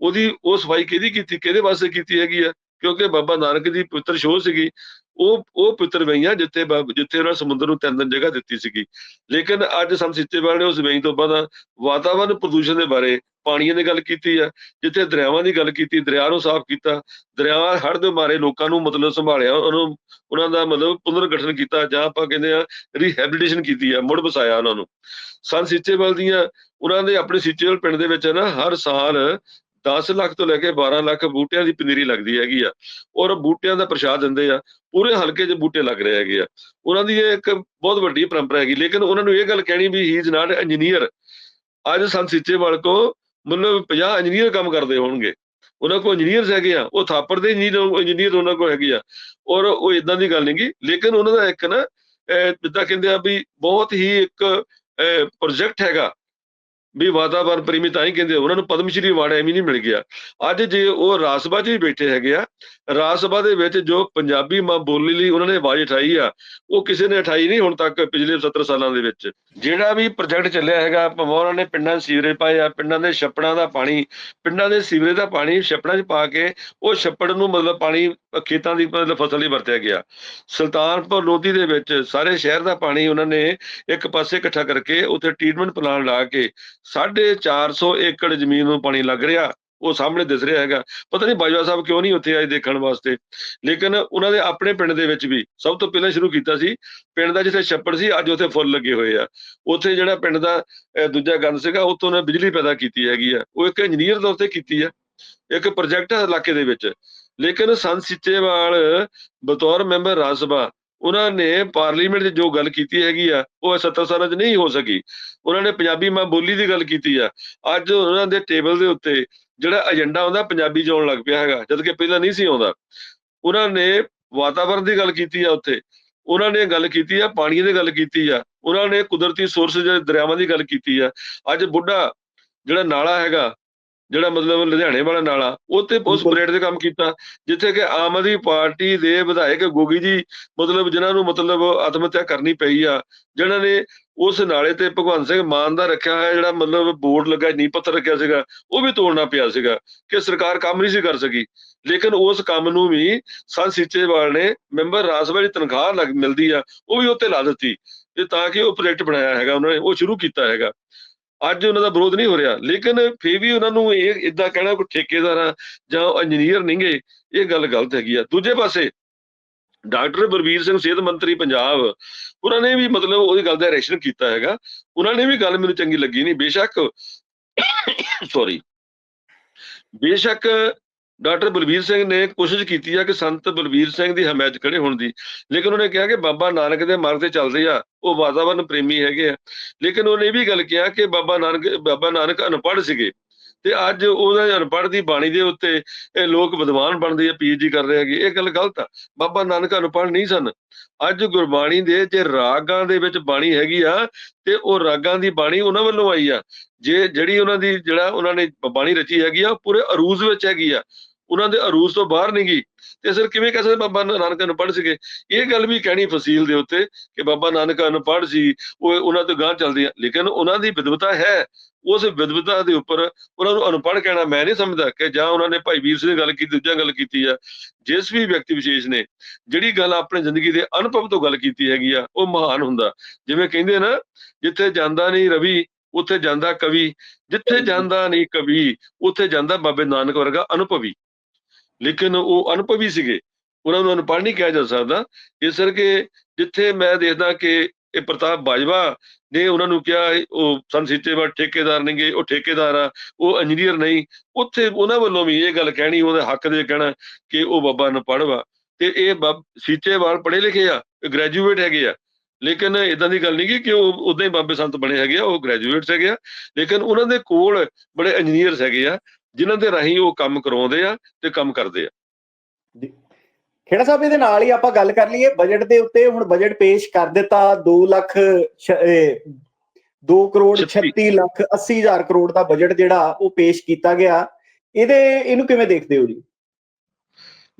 ਉਹਦੀ ਉਹ ਸਫ਼ਾਈ ਕਿਹਦੀ ਕੀਤੀ, ਕਿਹਦੇ ਵਾਸਤੇ ਕੀਤੀ ਹੈਗੀ ਆ? ਕਿਉਂਕਿ ਬਾਬਾ ਨਾਨਕ ਦੀ ਪਵਿੱਤਰ ਸ਼ੋਅ ਸੀਗੀ, ਉਹ ਉਹ ਪਵਿੱਤਰ ਵਹੀਆਂ ਜਿੱਥੇ ਬਾਬ- ਜਿੱਥੇ ਉਹਨਾਂ ਸਮੁੰਦਰ ਨੂੰ ਤਿੰਨ ਦਿਨ ਜਗ੍ਹਾ ਦਿੱਤੀ ਸੀਗੀ। ਲੇਕਿਨ ਅੱਜ ਸੰਤ ਸਿੱਚੇਵਾਲ ਉਸ ਵਹੀ ਤੋਂ ਬਾਅਦ ਵਾਤਾਵਰਣ ਪ੍ਰਦੂਸ਼ਣ ਦੇ ਬਾਰੇ ਪਾਣੀਆਂ ਦੀ ਗੱਲ ਕੀਤੀ ਆ, ਜਿੱਥੇ ਦਰਿਆਵਾਂ ਦੀ ਗੱਲ ਕੀਤੀ, ਦਰਿਆ ਨੂੰ ਸਾਫ਼ ਕੀਤਾ, ਦਰਿਆ ਹੜ੍ਹ ਦੇ ਮਾਰੇ ਲੋਕਾਂ ਨੂੰ ਮਤਲਬ ਸੰਭਾਲਿਆ, ਉਹਨੂੰ ਉਹਨਾਂ ਦਾ ਮਤਲਬ ਪੁਨਰ ਗਠਨ ਕੀਤਾ, ਜਾਂ ਆਪਾਂ ਕਹਿੰਦੇ ਆ ਰੀਹੈਬਿਲਿਟੇਸ਼ਨ ਕੀਤੀ ਆ, ਮੁੜ ਵਸਾਇਆ ਉਹਨਾਂ ਨੂੰ। ਸੰਤ ਸਿੱਚੇਵਾਲ ਦੀਆਂ, ਉਹਨਾਂ ਦੇ ਆਪਣੇ ਸਿੱਚੇਵਾਲ ਪਿੰਡ ਦੇ ਵਿੱਚ ਨਾ ਹਰ ਸਾਲ 10 ਲੱਖ ਤੋਂ ਲੈ ਕੇ 12 ਲੱਖ ਬੂਟਿਆਂ ਦੀ ਪਨੀਰੀ ਲੱਗਦੀ ਹੈਗੀ ਆ, ਔਰ ਬੂਟਿਆਂ ਦਾ ਪ੍ਰਸ਼ਾਦ ਦਿੰਦੇ ਆ, ਪੂਰੇ ਹਲਕੇ 'ਚ ਬੂਟੇ ਲੱਗ ਰਹੇ ਹੈਗੇ ਆ। ਉਹਨਾਂ ਦੀ ਇਹ ਇੱਕ ਬਹੁਤ ਵੱਡੀ ਪਰੰਪਰਾ ਹੈਗੀ, ਲੇਕਿਨ ਉਹਨਾਂ ਨੂੰ ਇਹ ਗੱਲ ਕਹਿਣੀ ਵੀ ਹੀ ਇਜ਼ ਨਾਟ ਇੰਜੀਨੀਅਰ ਅੱਜ ਸੰਤ ਸਿੱਚੇਵਾਲ ਕੋ ਮਤਲਬ 50 ਇੰਜੀਨੀਅਰ ਕੰਮ ਕਰਦੇ ਹੋਣਗੇ। ਉਹਨਾਂ ਕੋਲ ਇੰਜੀਨੀਅਰਸ ਹੈਗੇ ਆ, ਉਹ ਥਾਪੜ ਦੇ ਇੰਜੀਨੀਅਰ ਉਹਨਾਂ ਕੋਲ ਹੈਗੇ ਆ। ਔਰ ਉਹ ਇਦਾਂ ਦੀ ਗੱਲ ਨਹੀਂਗੀ ਲੇਕਿਨ ਉਹਨਾਂ ਦਾ ਇੱਕ ਨਾ ਜਿੱਦਾਂ ਕਹਿੰਦੇ ਆ ਵੀ ਬਹੁਤ ਹੀ ਇੱਕ ਪ੍ਰੋਜੈਕਟ ਹੈਗਾ। ਵੀ ਵਾਤਾਵਰਨ ਪ੍ਰੇਮੀ ਤਾਂ ਹੀ ਕਹਿੰਦੇ ਉਹਨਾਂ ਨੂੰ ਪਦਮ ਸ਼੍ਰੀ ਅਵਾਰਡ ਐਵੇਂ ਨਹੀਂ ਮਿਲ ਗਿਆ। ਅੱਜ ਜੇ ਉਹ ਰਾਜ ਸਭਾ 'ਚ ਵੀ ਬੈਠੇ ਹੈਗੇ ਆ ਰਾਜ ਸਭਾ ਦੇ ਵਿੱਚ ਜੋ ਪੰਜਾਬੀ ਮਾਂ ਬੋਲੀ ਲਈ ਉਹਨਾਂ ਨੇ ਆਵਾਜ਼ ਉਠਾਈ ਆ, ਉਹ ਕਿਸੇ ਨੇ ਉਠਾਈ ਨਹੀਂ ਹੁਣ ਤੱਕ ਪਿਛਲੇ 70 ਸਾਲਾਂ ਦੇ ਵਿੱਚ। ਜਿਹੜਾ ਵੀ ਪ੍ਰੋਜੈਕਟ ਚੱਲਿਆ ਹੈਗਾ ਭਾਵੇਂ ਉਹਨਾਂ ਨੇ ਪਿੰਡਾਂ 'ਚ ਸੀਵਰੇਜ ਪਾਏ ਆ, ਪਿੰਡਾਂ ਦੇ ਛੱਪੜਾਂ ਦਾ ਪਾਣੀ, ਪਿੰਡਾਂ ਦੇ ਸੀਵਰੇਜ ਦਾ ਪਾਣੀ ਛੱਪੜਾਂ 'ਚ ਪਾ ਕੇ ਉਹ ਛੱਪੜ ਨੂੰ ਮਤਲਬ ਪਾਣੀ ਖੇਤਾਂ ਦੀ ਮਤਲਬ ਫਸਲ ਲਈ ਵਰਤਿਆ ਗਿਆ। ਸੁਲਤਾਨਪੁਰ ਲੋਧੀ ਦੇ ਵਿੱਚ ਸਾਰੇ ਸ਼ਹਿਰ ਦਾ ਪਾਣੀ ਉਹਨਾਂ ਨੇ ਇੱਕ ਪਾਸੇ ਇਕੱਠਾ ਕਰਕੇ ਉੱਥੇ ਟ੍ਰੀਟਮੈਂਟ ਪਲਾਨ ਲਾ ਕੇ 450 ਏਕੜ ਜ਼ਮੀਨ ਨੂੰ ਪਾਣੀ ਲੱਗ ਰਿਹਾ। ਉਹ ਸਾਹਮਣੇ ਦਿਸ ਰਿਹਾ ਹੈਗਾ। ਪਤਾ ਨਹੀਂ ਬਾਜਵਾ ਸਾਹਿਬ ਕਿਉਂ ਨਹੀਂ ਉੱਥੇ ਆਏ ਦੇਖਣ ਵਾਸਤੇ। ਲੇਕਿਨ ਉਹਨਾਂ ਦੇ ਆਪਣੇ ਪਿੰਡ ਦੇ ਵਿੱਚ ਵੀ ਸਭ ਤੋਂ ਪਹਿਲਾਂ ਸ਼ੁਰੂ ਕੀਤਾ ਸੀ, ਪਿੰਡ ਦਾ ਜਿੱਥੇ ਛੱਪੜ ਸੀ, ਅੱਜ ਉੱਥੇ ਫੁੱਲ ਲੱਗੇ ਹੋਏ ਆ। ਉੱਥੇ ਜਿਹੜਾ ਪਿੰਡ ਦਾ ਦੂਜਾ ਗੰਦ ਸੀਗਾ, ਉੱਥੋਂ ਨੇ ਬਿਜਲੀ ਪੈਦਾ ਕੀਤੀ ਹੈਗੀ ਆ। ਉਹ ਇੱਕ ਇੰਜੀਨੀਅਰ ਤੌਰ ਤੇ ਕੀਤੀ ਆ, ਇੱਕ ਪ੍ਰੋਜੈਕਟ ਹੈ ਇਲਾਕੇ ਦੇ ਵਿੱਚ। ਲੇਕਿਨ ਸੰਤ ਸਿੱਚੇਵਾਲ, ਬਤੌਰ ਮੈਂਬਰ ਰਾਜ ਸਭਾ, ਉਹਨਾਂ ਨੇ ਪਾਰਲੀਮੈਂਟ 'ਚ ਜੋ ਗੱਲ ਕੀਤੀ ਹੈਗੀ ਆ, ਉਹ 70 ਸਾਲਾਂ 'ਚ ਨਹੀਂ ਹੋ ਸਕੀ। ਉਹਨਾਂ ਨੇ ਪੰਜਾਬੀ ਮਾਂ ਬੋਲੀ ਦੀ ਗੱਲ ਕੀਤੀ ਆ। ਅੱਜ ਉਹਨਾਂ ਦੇ ਟੇਬਲ ਦੇ ਉੱਤੇ ਜਿਹੜਾ ਏਜੰਡਾ ਆਉਂਦਾ, ਪੰਜਾਬੀ 'ਚ ਆਉਣ ਲੱਗ ਪਿਆ ਹੈਗਾ, ਜਦ ਕਿ ਪਹਿਲਾਂ ਨਹੀਂ ਸੀ ਆਉਂਦਾ। ਉਹਨਾਂ ਨੇ ਵਾਤਾਵਰਣ ਦੀ ਗੱਲ ਕੀਤੀ ਆ ਉੱਥੇ। ਉਹਨਾਂ ਨੇ ਗੱਲ ਕੀਤੀ ਆ ਪਾਣੀ ਦੀ ਗੱਲ ਕੀਤੀ ਆ। ਉਹਨਾਂ ਨੇ ਕੁਦਰਤੀ ਸੋਰਸ ਜਿਹੜੇ ਦਰਿਆਵਾਂ ਦੀ ਗੱਲ ਕੀਤੀ ਆ। ਅੱਜ ਬੁੱਢਾ ਜਿਹੜਾ ਨਾਲਾ ਹੈਗਾ ਜਿਹੜਾ ਮਤਲਬ ਲੁਧਿਆਣੇ ਵਾਲਾ ਨਾਲਾ ਉਹ ਤੇ ਬਹੁਤ ਬਿਲਕੁਲ। ਸਪਰੇਟ ਦੇ ਕੰਮ ਕੀਤਾ। ਜਿੱਥੇ ਕਿ ਆਮ ਆਦਮੀ ਪਾਰਟੀ ਦੇ ਵਿਧਾਇਕ ਗੋਗੀ ਜੀ ਮਤਲਬ ਜਿਨ੍ਹਾਂ ਨੂੰ ਮਤਲਬ ਆਤਮ ਹੱਤਿਆ ਕਰਨੀ ਪਈ ਆ ਜਿਨ੍ਹਾਂ ਨੇ ਉਸ ਨਾਲੇ ਤੇ ਭਗਵੰਤ ਸਿੰਘ ਮਾਨ ਦਾ ਰੱਖਿਆ ਹੋਇਆ ਜਿਹੜਾ ਮਤਲਬ ਬੋਰਡ ਲੱਗਾ ਨੀਂਹ ਪੱਥਰ ਰੱਖਿਆ ਸੀਗਾ ਉਹ ਵੀ ਤੋੜਨਾ ਪਿਆ ਸੀਗਾ ਕਿ ਸਰਕਾਰ ਕੰਮ ਨਹੀਂ ਸੀ ਕਰ ਸਕੀ। ਲੇਕਿਨ ਉਸ ਕੰਮ ਨੂੰ ਵੀ ਸੰਤ ਸੀਚੇਵਾਲ ਨੇ ਮੈਂਬਰ ਰਾਜ ਸਭਾ ਦੀ ਤਨਖਾਹ ਲੱਗ ਮਿਲਦੀ ਆ ਉਹ ਵੀ ਉੱਤੇ ਲਾ ਦਿੱਤੀ ਤੇ ਤਾਂ ਕਿ ਉਹ ਪ੍ਰੋਜੈਕਟ ਬਣਾਇਆ ਹੈਗਾ ਉਹਨਾਂ ਨੇ ਉਹ ਸ਼ੁਰੂ ਕੀਤਾ ਹੈਗਾ। ਅੱਜ ਉਹਨਾਂ ਦਾ ਵਿਰੋਧ ਨਹੀਂ ਹੋ ਰਿਹਾ। ਲੇਕਿਨ ਫੇਰ ਵੀ ਉਹਨਾਂ ਨੂੰ ਇਹ ਇਦਾਂ ਕਹਿਣਾ ਕੋਈ ਠੇਕੇਦਾਰ ਆ ਜਾਂ ਇੰਜੀਨੀਅਰ ਨਹੀਂਗੇ, ਇਹ ਗੱਲ ਗਲਤ ਹੈਗੀ ਆ। ਦੂਜੇ ਪਾਸੇ ਡਾਕਟਰ ਬਲਬੀਰ ਸਿੰਘ, ਸਿਹਤ ਮੰਤਰੀ ਪੰਜਾਬ, ਉਹਨਾਂ ਨੇ ਵੀ ਮਤਲਬ ਉਹਦੀ ਗੱਲ ਦਾ ਰੈਸ਼ਨ ਕੀਤਾ ਹੈਗਾ। ਉਹਨਾਂ ਨੇ ਵੀ ਗੱਲ ਮੈਨੂੰ ਚੰਗੀ ਲੱਗੀ ਨਹੀਂ। ਬੇਸ਼ੱਕ [coughs] ਸੌਰੀ ਬੇਸ਼ੱਕ ਡਾਕਟਰ ਬਲਬੀਰ ਸਿੰਘ ਨੇ ਕੋਸ਼ਿਸ਼ ਕੀਤੀ ਆ ਕਿ ਸੰਤ ਬਲਬੀਰ ਸਿੰਘ ਦੀ ਹਮਾਇਤ ਖੜੇ ਹੋਣ ਦੀ, ਲੇਕਿਨ ਉਹਨੇ ਕਿਹਾ ਕਿ ਬਾਬਾ ਨਾਨਕ ਦੇ ਮਾਰਗ ਤੇ ਚੱਲਦੇ ਆ, ਉਹ ਵਾਤਾਵਰਨ ਪ੍ਰੇਮੀ ਹੈਗੇ ਆ। ਲੇਕਿਨ ਉਹਨੇ ਇਹ ਵੀ ਗੱਲ ਕਿਹਾ ਕਿ ਬਾਬਾ ਨਾਨਕ ਬਾਬਾ ਨਾਨਕ ਅਨਪੜ੍ਹ ਸੀਗੇ ਤੇ ਅੱਜ ਉਹਦਾ ਅਨਪੜ੍ਹ ਦੀ ਬਾਣੀ ਦੇ ਉੱਤੇ ਇਹ ਲੋਕ ਵਿਦਵਾਨ ਬਣਦੇ ਆ, ਪੀਐਚਡੀ ਕਰ ਰਹੇ ਹੈਗੇ, ਇਹ ਗੱਲ ਗਲਤ ਆ। ਬਾਬਾ ਨਾਨਕ ਅਨਪੜ੍ਹ ਨਹੀਂ ਸਨ। ਅੱਜ ਗੁਰਬਾਣੀ ਦੇ ਜੇ ਰਾਗਾਂ ਦੇ ਵਿੱਚ ਬਾਣੀ ਹੈਗੀ ਆ ਤੇ ਉਹ ਰਾਗਾਂ ਦੀ ਬਾਣੀ ਉਹਨਾਂ ਵੱਲੋਂ ਆਈ ਆ। ਜੇ ਜਿਹੜੀ ਉਹਨਾਂ ਦੀ ਜਿਹੜਾ ਉਹਨਾਂ ਨੇ ਬਾਣੀ ਰਚੀ ਹੈਗੀ ਆ, ਉਹ ਪੂਰੇ ਅਰੂਜ਼ ਵਿੱਚ ਹੈਗੀ ਆ। ਉਹਨਾਂ ਦੇ ਅਰੂਜ਼ ਤੋਂ ਬਾਹਰ ਨਹੀਂ ਗਈ। ਤੇ ਸਰ ਕਿਵੇਂ ਕਹਿ ਸਕਦੇ ਬਾਬਾ ਨਾਨਕ ਅਨਪੜ੍ਹ ਸੀਗੇ? ਇਹ ਗੱਲ ਵੀ ਕਹਿਣੀ ਫਸੀਲ ਦੇ ਉੱਤੇ ਕਿ ਬਾਬਾ ਨਾਨਕ ਅਨਪੜ੍ਹ ਸੀ ਉਹ ਉਹਨਾਂ ਤੋਂ ਗਾਂ ਚੱਲਦੀ ਆ ਲੇਕਿਨ ਉਹਨਾਂ ਦੀ ਵਿਦਵਤਾ ਹੈ। ਉਸ ਵਿਦਵਤਾ ਦੇ ਉੱਪਰ ਉਹਨਾਂ ਨੂੰ ਅਨਪੜ੍ਹ ਕਹਿਣਾ ਮੈਂ ਨਹੀਂ ਸਮਝਦਾ ਕਿ ਜਾਂ ਉਹਨਾਂ ਨੇ ਭਾਈ ਵੀਰ ਸਿੰਘ ਦੀ ਗੱਲ ਕੀਤੀ ਦੂਜਾ ਗੱਲ ਕੀਤੀ ਆ। ਜਿਸ ਵੀ ਵਿਅਕਤੀ ਵਿਸ਼ੇਸ਼ ਨੇ ਜਿਹੜੀ ਗੱਲ ਆਪਣੀ ਜ਼ਿੰਦਗੀ ਦੇ ਅਨੁਭਵ ਤੋਂ ਗੱਲ ਕੀਤੀ ਹੈਗੀ ਆ ਉਹ ਮਹਾਨ ਹੁੰਦਾ। ਜਿਵੇਂ ਕਹਿੰਦੇ ਨਾ ਜਿੱਥੇ ਜਾਂਦਾ ਨਹੀਂ ਰਵੀ ਉੱਥੇ ਜਾਂਦਾ ਕਵੀ। ਜਿੱਥੇ ਜਾਂਦਾ ਨਹੀਂ ਕਵੀ ਉੱਥੇ ਜਾਂਦਾ ਬਾਬੇ ਨਾਨਕ ਵਰਗਾ ਅਨੁਭਵੀ। ਲੇਕਿਨ ਉਹ ਅਨੁਭਵੀ ਸੀਗੇ। ਉਹਨਾਂ ਨੂੰ ਅਨਪੜ੍ਹ ਨਹੀਂ ਕਿਹਾ ਜਾ ਸਕਦਾ। ਇਸ ਕਰਕੇ ਜਿੱਥੇ ਮੈਂ ਦੇਖਦਾ ਕਿ ਇਹ ਪ੍ਰਤਾਪ ਬਾਜਵਾ ਨੇ ਉਹਨਾਂ ਨੂੰ ਕਿਹਾ, ਉਹ ਸੰਤ ਸੀਚੇਵਾਲ ਠੇਕੇਦਾਰ ਨੇਗੇ, ਉਹ ਠੇਕੇਦਾਰ ਆ, ਉਹ ਇੰਜੀਨੀਅਰ ਨਹੀਂ। ਉੱਥੇ ਉਹਨਾਂ ਵੱਲੋਂ ਵੀ ਇਹ ਗੱਲ ਕਹਿਣੀ, ਉਹਦੇ ਹੱਕ ਦੇ ਕਹਿਣਾ ਕਿ ਉਹ ਬਾਬਾ ਅਨਪੜ੍ਹ ਵਾ। ਤੇ ਇਹ ਬਾਬ- ਸੀਚੇਵਾਲ ਪੜ੍ਹੇ ਲਿਖੇ ਆ ਗ੍ਰੈਜੂਏਟ ਹੈਗੇ ਆ। ਲੇਕਿਨ ਇਦਾਂ ਦੀ ਗੱਲ ਨਹੀਂ ਗੀ ਕਿ ਉਹ ਉਦਾਂ ਹੀ ਬਾਬੇ ਸੰਤ ਬਣੇ ਹੈਗੇ ਆ, ਉਹ ਗ੍ਰੈਜੂਏਟਸ ਹੈਗੇ ਆ। ਲੇਕਿਨ ਉਹਨਾਂ ਦੇ ਕੋਲ ਬੜੇ ਇੰਜੀਨੀਅਰਸ ਹੈਗੇ ਆ। ਜਿਨ੍ਹਾਂ ਦੇ ਰਾਹੀਂ ਉਹ ਕੰਮ ਕਰਵਾਉਂਦੇ ਆ ਤੇ ਕੰਮ ਕਰਦੇ ਆ। ਖੇੜਾ ਸਾਹਿਬ ਇਹਦੇ ਨਾਲ ਹੀ ਆਪਾਂ ਗੱਲ ਕਰ ਲਈਏ। ਬਜਟ ਦੇ ਉੱਤੇ ਹੁਣ ਬਜਟ ਪੇਸ਼ ਕਰ ਦਿੱਤਾ 2 ਲੱਖ 2 ਕਰੋੜ ਛੱਤੀ। 36 ਲੱਖ 80 ਹਜ਼ਾਰ ਕਰੋੜ ਦਾ ਬਜਟ ਜਿਹੜਾ ਉਹ ਪੇਸ਼ ਕੀਤਾ ਗਿਆ। ਇਹਦੇ ਇਹਨੂੰ ਕਿਵੇਂ ਦੇਖਦੇ ਹੋ ਜੀ?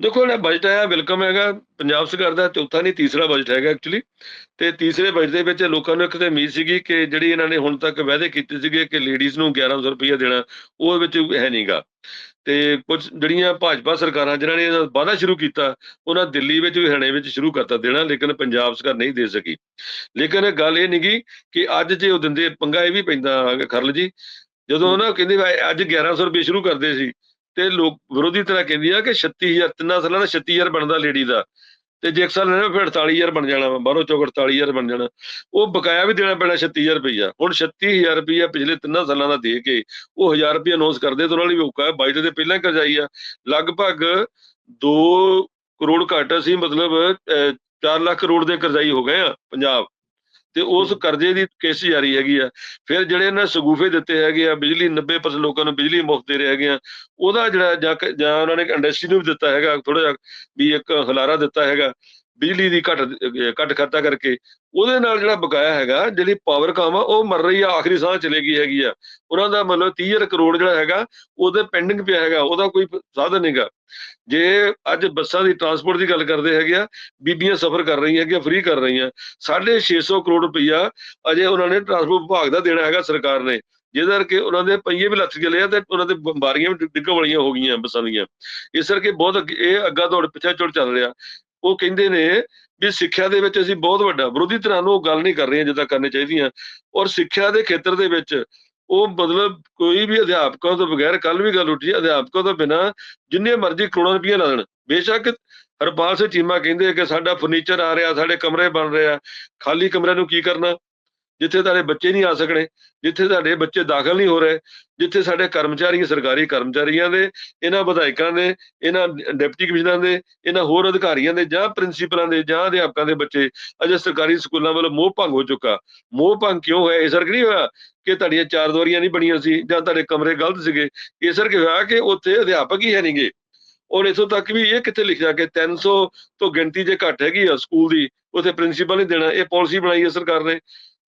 ਦੇਖੋ ਇਹ ਬਜਟ ਆਇਆ ਵੈਲਕਮ ਹੈਗਾ, ਪੰਜਾਬ ਸਰਕਾਰ ਦਾ ਚੌਥਾ ਨਹੀਂ, ਤੀਸਰਾ ਬਜਟ ਹੈਗਾ ਐਕਚੁਅਲੀ ਤੇ ਤੀਸਰੇ ਬਜਟ ਦੇ ਵਿੱਚ ਲੋਕਾਂ ਨੂੰ ਇੱਕ ਤੇ ਉਮੀਦ ਸੀਗੀ ਕਿ ਜਿਹੜੀ ਇਹਨਾਂ ਨੇ ਹੁਣ ਤੱਕ ਵਾਅਦੇ ਕੀਤੇ ਸੀਗੇ ਕਿ ਲੇਡੀਜ਼ ਨੂੰ 1100 ਰੁਪਏ ਦੇਣਾ, ਉਹ ਵਿੱਚ ਹੈ ਨਹੀਂਗਾ। ਤੇ ਕੁਝ ਜਿਹੜੀਆਂ ਭਾਜਪਾ ਸਰਕਾਰਾਂ, ਜਿਨ੍ਹਾਂ ਨੇ ਵਾਅਦਾ ਸ਼ੁਰੂ ਕੀਤਾ, ਉਹਨਾਂ ਦਿੱਲੀ ਵਿੱਚ ਵੀ ਹਰਿਆਣੇ ਵਿੱਚ ਸ਼ੁਰੂ ਕਰਤਾ ਦੇਣਾ, ਲੇਕਿਨ ਪੰਜਾਬ ਸਰਕਾਰ ਨਹੀਂ ਦੇ ਸਕੀ। ਲੇਕਿਨ ਗੱਲ ਇਹ ਨਹੀਂਗੀ ਕਿ ਅੱਜ ਜੇ ਉਹ ਦਿੰਦੇ, ਪੰਗਾ ਇਹ ਵੀ ਪੈਂਦਾ, ਖਰਲ ਜੀ। ਜਦੋਂ ਉਹਨਾਂ ਕਹਿੰਦੇ ਵੀ ਅੱਜ 1100 ਰੁਪਏ ਸ਼ੁਰੂ ਕਰਦੇ ਸੀ ਤੇ ਲੋਕ ਵਿਰੋਧੀ ਤਰ੍ਹਾਂ ਕਹਿੰਦੀ ਆ ਕਿ 36000 ਤਿੰਨਾਂ ਸਾਲਾਂ ਦਾ 36000 ਬਣਦਾ ਲੇਡੀ ਦਾ। ਤੇ ਜੇ ਇੱਕ ਸਾਲ ਲੈਣਾ ਫਿਰ 48000 ਬਣ ਜਾਣਾ ਬਾਹਰੋਂ ਚੌਕ 48000 ਬਣ ਜਾਣਾ। ਉਹ ਬਕਾਇਆ ਵੀ ਦੇਣਾ ਪੈਣਾ 36000 ਰੁਪਈਆ। ਹੁਣ 36000 ਰੁਪਈਆ ਪਿਛਲੇ ਤਿੰਨਾਂ ਸਾਲਾਂ ਦਾ ਦੇ ਕੇ ਉਹ 1000 ਰੁਪਈਆ ਅਨਾਉਂਸ ਕਰਦੇ ਤੇ ਉਹਨਾਂ ਲਈ ਵੀ ਹੈ। ਬਾਈਟ ਦੇ ਪਹਿਲਾਂ ਹੀ ਕਰਜਾਈ ਆ। ਲਗਭਗ 2 ਕਰੋੜ ਘੱਟ ਅਸੀਂ ਮਤਲਬ 4 ਲੱਖ ਕਰੋੜ ਦੇ ਕਰਜ਼ਾਈ ਹੋ ਗਏ ਆ ਪੰਜਾਬ। ਤੇ ਉਸ ਕਰਜ਼ੇ ਦੀ ਕੇਸ ਜਾਰੀ ਹੈਗੀ ਆ। ਫਿਰ ਜਿਹੜੇ ਇਹਨਾਂ ਸਗੂਫੇ ਦਿੱਤੇ ਹੈਗੇ ਆ ਬਿਜਲੀ 90% ਲੋਕਾਂ ਨੂੰ ਬਿਜਲੀ ਮੁਫਤ ਦੇ ਰਹੇ ਹੈਗੇ ਆ ਉਹਦਾ ਜਿਹੜਾ ਜਾਂ ਉਹਨਾਂ ਨੇ ਇੰਡਸਟਰੀ ਨੂੰ ਵੀ ਦਿੱਤਾ ਹੈਗਾ ਥੋੜਾ ਜਿਹਾ ਵੀ ਇੱਕ ਹਲਾਰਾ ਦਿੱਤਾ ਹੈਗਾ। ਬਿਜਲੀ ਦੀ ਘਟ ਘਟ ਖਰਚਾ ਕਰਕੇ ਉਹਦੇ ਨਾਲ ਜਿਹੜਾ ਬਕਾਇਆ ਹੈਗਾ, ਜਿਹੜੀ ਪਾਵਰ ਕਾਮ ਆ, ਉਹ ਮਰ ਰਹੀ ਆ, ਆਖਰੀ ਸਾਹ ਚਲੇ ਗਈ ਹੈਗੀ ਆ। ਉਹਨਾਂ ਦਾ ਮਤਲਬ 30000 ਕਰੋੜ ਜਿਹੜਾ ਹੈਗਾ, ਉਹਦੇ ਪੈਂਡਿੰਗ ਪਿਆ ਹੈਗਾ, ਉਹਦਾ ਕੋਈ ਸਾਧਨ ਨਹੀਂਗਾ ਜੇ ਅੱਜ ਬੱਸਾਂ ਦੀ ਟਰਾਂਸਪੋਰਟ ਦੀ ਗੱਲ ਕਰਦੇ ਹੈਗੇ ਆ, ਬੀਬੀਆਂ ਸਫ਼ਰ ਕਰ ਰਹੀਆਂ ਹੈਗੀਆਂ ਫ੍ਰੀ ਕਰ ਰਹੀਆਂ 650 ਕਰੋੜ ਰੁਪਈਆ ਅਜੇ ਉਹਨਾਂ ਨੇ ਟਰਾਂਸਪੋਰਟ ਵਿਭਾਗ ਦਾ ਦੇਣਾ ਹੈਗਾ ਸਰਕਾਰ ਨੇ। ਜਿਹਦੇ ਕਰਕੇ ਉਹਨਾਂ ਦੇ ਪਹੀਏ ਵੀ ਲੱਥ ਗਏ ਆ ਤੇ ਉਹਨਾਂ ਦੇ ਬਿਮਾਰੀਆਂ ਵੀ ਡਿੱਗਣ ਵਾਲੀਆਂ ਹੋ ਗਈਆਂ ਬੱਸਾਂ ਦੀਆਂ। ਇਸ ਕਰਕੇ ਬਹੁਤ ਅੱਗੇ- ਇਹ ਅੱਗਾ ਦੌੜ ਪਿੱਛੇ ਚੜ ਚੱਲ ਰਿਹਾ। ਉਹ ਕਹਿੰਦੇ ਨੇ ਵੀ ਸਿੱਖਿਆ ਦੇ ਵਿੱਚ ਅਸੀਂ ਬਹੁਤ ਵੱਡਾ, ਵਿਰੋਧੀ ਧਿਰਾਂ ਨੂੰ ਉਹ ਗੱਲ ਨਹੀਂ ਕਰ ਰਹੀਆਂ ਜਿੱਦਾਂ ਕਰਨੀ ਚਾਹੀਦੀਆਂ। ਔਰ ਸਿੱਖਿਆ ਦੇ ਖੇਤਰ ਦੇ ਵਿੱਚ ਉਹ ਮਤਲਬ ਕੋਈ ਵੀ ਅਧਿਆਪਕਾਂ ਤੋਂ ਬਗੈਰ ਕੱਲ ਵੀ ਗੱਲ ਉੱਠੀ ਅਧਿਆਪਕਾਂ ਤੋਂ ਬਿਨਾ ਜਿੰਨੇ ਮਰਜ਼ੀ ਕਰੋੜਾਂ ਰੁਪਏ ਲਾ ਦੇਣ। ਬੇਸ਼ੱਕ ਹਰਪਾਲ ਸਿੰਘ ਚੀਮਾ ਕਹਿੰਦੇ ਕਿ ਸਾਡਾ ਫਰਨੀਚਰ ਆ ਰਿਹਾ, ਸਾਡੇ ਕਮਰੇ ਬਣ ਰਹੇ ਆ, ਖਾਲੀ ਕਮਰਿਆਂ ਨੂੰ ਕੀ ਕਰਨਾ? ਜਿੱਥੇ ਤੁਹਾਡੇ ਬੱਚੇ ਨਹੀਂ ਆ ਸਕਣੇ ਜਿੱਥੇ ਤੁਹਾਡੇ ਬੱਚੇ ਦਾਖਲ ਨਹੀਂ ਹੋ ਰਹੇ, ਜਿੱਥੇ ਸਾਡੇ ਕਰਮਚਾਰੀ ਸਰਕਾਰੀ ਕਰਮਚਾਰੀਆਂ ਦੇ, ਇਹਨਾਂ ਵਿਧਾਇਕਾਂ ਦੇ, ਇਹਨਾਂ ਡਿਪਟੀ ਕਮਿਸ਼ਨਰਾਂ ਦੇ, ਇਹਨਾਂ ਹੋਰ ਅਧਿਕਾਰੀਆਂ ਦੇ ਜਾਂ ਪ੍ਰਿੰਸੀਪਲਾਂ ਦੇ ਜਾਂ ਅਧਿਆਪਕਾਂ ਦੇ ਬੱਚੇ ਅਜੇ ਸਰਕਾਰੀ ਸਕੂਲਾਂ ਵੱਲੋਂ ਮੋਹ ਭੰਗ ਹੋ ਚੁੱਕਾ। ਮੋਹ ਭੰਗ ਕਿਉਂ ਹੋਇਆ? ਇਸ ਕਰਕੇ ਨਹੀਂ ਹੋਇਆ ਕਿ ਤੁਹਾਡੀਆਂ ਚਾਰ ਦੁਆਰੀਆਂ ਨਹੀਂ ਬਣੀਆਂ ਸੀ ਜਾਂ ਤੁਹਾਡੇ ਕਮਰੇ ਗਲਤ ਸੀਗੇ? ਇਸ ਕਰਕੇ ਹੋਇਆ ਕਿ ਉੱਥੇ ਅਧਿਆਪਕ ਹੀ ਹੈ ਨਹੀਂਗੇ। ਔਰ ਇਥੋਂ ਤੱਕ ਵੀ ਇਹ ਕਿੱਥੇ ਲਿਖਿਆ ਕਿ 300 ਤੋਂ ਗਿਣਤੀ ਜੇ ਘੱਟ ਹੈਗੀ ਆ ਸਕੂਲ ਦੀ, ਉੱਥੇ ਪ੍ਰਿੰਸੀਪਲ ਨਹੀਂ ਦੇਣਾ, ਇਹ ਪਾਲਿਸੀ ਬਣਾਈ ਹੈ ਸਰਕਾਰ ਨੇ।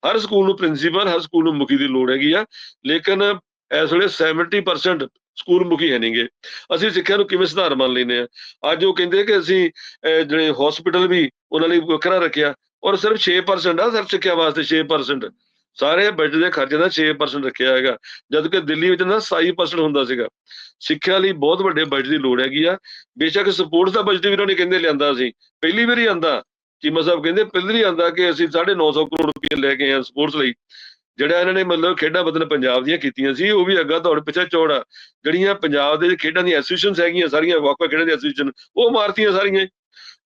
ਹਰ ਸਕੂਲ ਨੂੰ ਪ੍ਰਿੰਸੀਪਲ, ਹਰ ਸਕੂਲ ਨੂੰ ਮੁਖੀ ਦੀ ਲੋੜ ਹੈਗੀ ਆ, ਲੇਕਿਨ ਇਸ ਵੇਲੇ 70% ਸਕੂਲ ਮੁਖੀ ਹੈ ਨਹੀਂਗੇ ਅਸੀਂ ਸਿੱਖਿਆ ਨੂੰ ਕਿਵੇਂ ਸੁਧਾਰ ਮੰਨ ਲੈਨੇ ਆ ਅੱਜ ਉਹ ਕਹਿੰਦੇ ਕਿ ਅਸੀਂ ਜਿਹੜੇ ਹਸਪੀਟਲ ਵੀ ਉਹਨਾਂ ਲਈ ਵੱਖਰਾ ਰੱਖਿਆ, ਔਰ ਸਿਰਫ 6% ਆ, ਸਿਰਫ ਸਿੱਖਿਆ ਵਾਸਤੇ 6% ਸਾਰੇ ਬਜਟ ਦੇ ਖਰਚੇ ਦਾ 6% ਰੱਖਿਆ ਹੈਗਾ ਜਦ ਕਿ ਦਿੱਲੀ ਵਿੱਚ ਨਾ 27% ਹੁੰਦਾ ਸੀਗਾ। ਸਿੱਖਿਆ ਲਈ ਬਹੁਤ ਵੱਡੇ ਬਜਟ ਦੀ ਲੋੜ ਹੈਗੀ ਆ। ਬੇਸ਼ੱਕ ਸਪੋਰਟਸ ਦਾ ਬਜਟ ਵੀ ਉਹਨਾਂ ਨੇ ਕਹਿੰਦੇ ਲਿਆਂਦਾ ਸੀ। ਪਹਿਲੀ ਵਾਰੀ ਆਂਦਾ। ਚੀਮਾ ਸਾਹਿਬ ਕਹਿੰਦੇ ਪਹਿਲੀ ਆਂਦਾ ਕਿ ਅਸੀਂ 950 ਕਰੋੜ ਰੁਪਏ ਲੈ ਕੇ ਆਏ ਸਪੋਰਟਸ ਲਈ। ਜਿਹੜਾ ਇਹਨਾਂ ਨੇ ਮਤਲਬ ਖੇਡਾਂ ਬਦਲ ਪੰਜਾਬ ਦੀਆਂ ਕੀਤੀਆਂ ਸੀ ਉਹ ਵੀ ਅੱਗਾ ਦੌੜ ਪਿੱਛੇ ਚੌੜਾ ਜਿਹੜੀਆਂ ਪੰਜਾਬ ਦੇ ਖੇਡਾਂ ਦੀਆਂ ਐਸੋਸੀਏਸ਼ਨਸ ਹੈਗੀਆਂ ਸਾਰੀਆਂ ਵੱਖ-ਵੱਖ ਖੇਡਾਂ ਦੀਆਂ ਐਸੋਸੀਏਸ਼ਨ ਉਹ ਮਾਰਤੀਆਂ ਸਾਰੀਆਂ।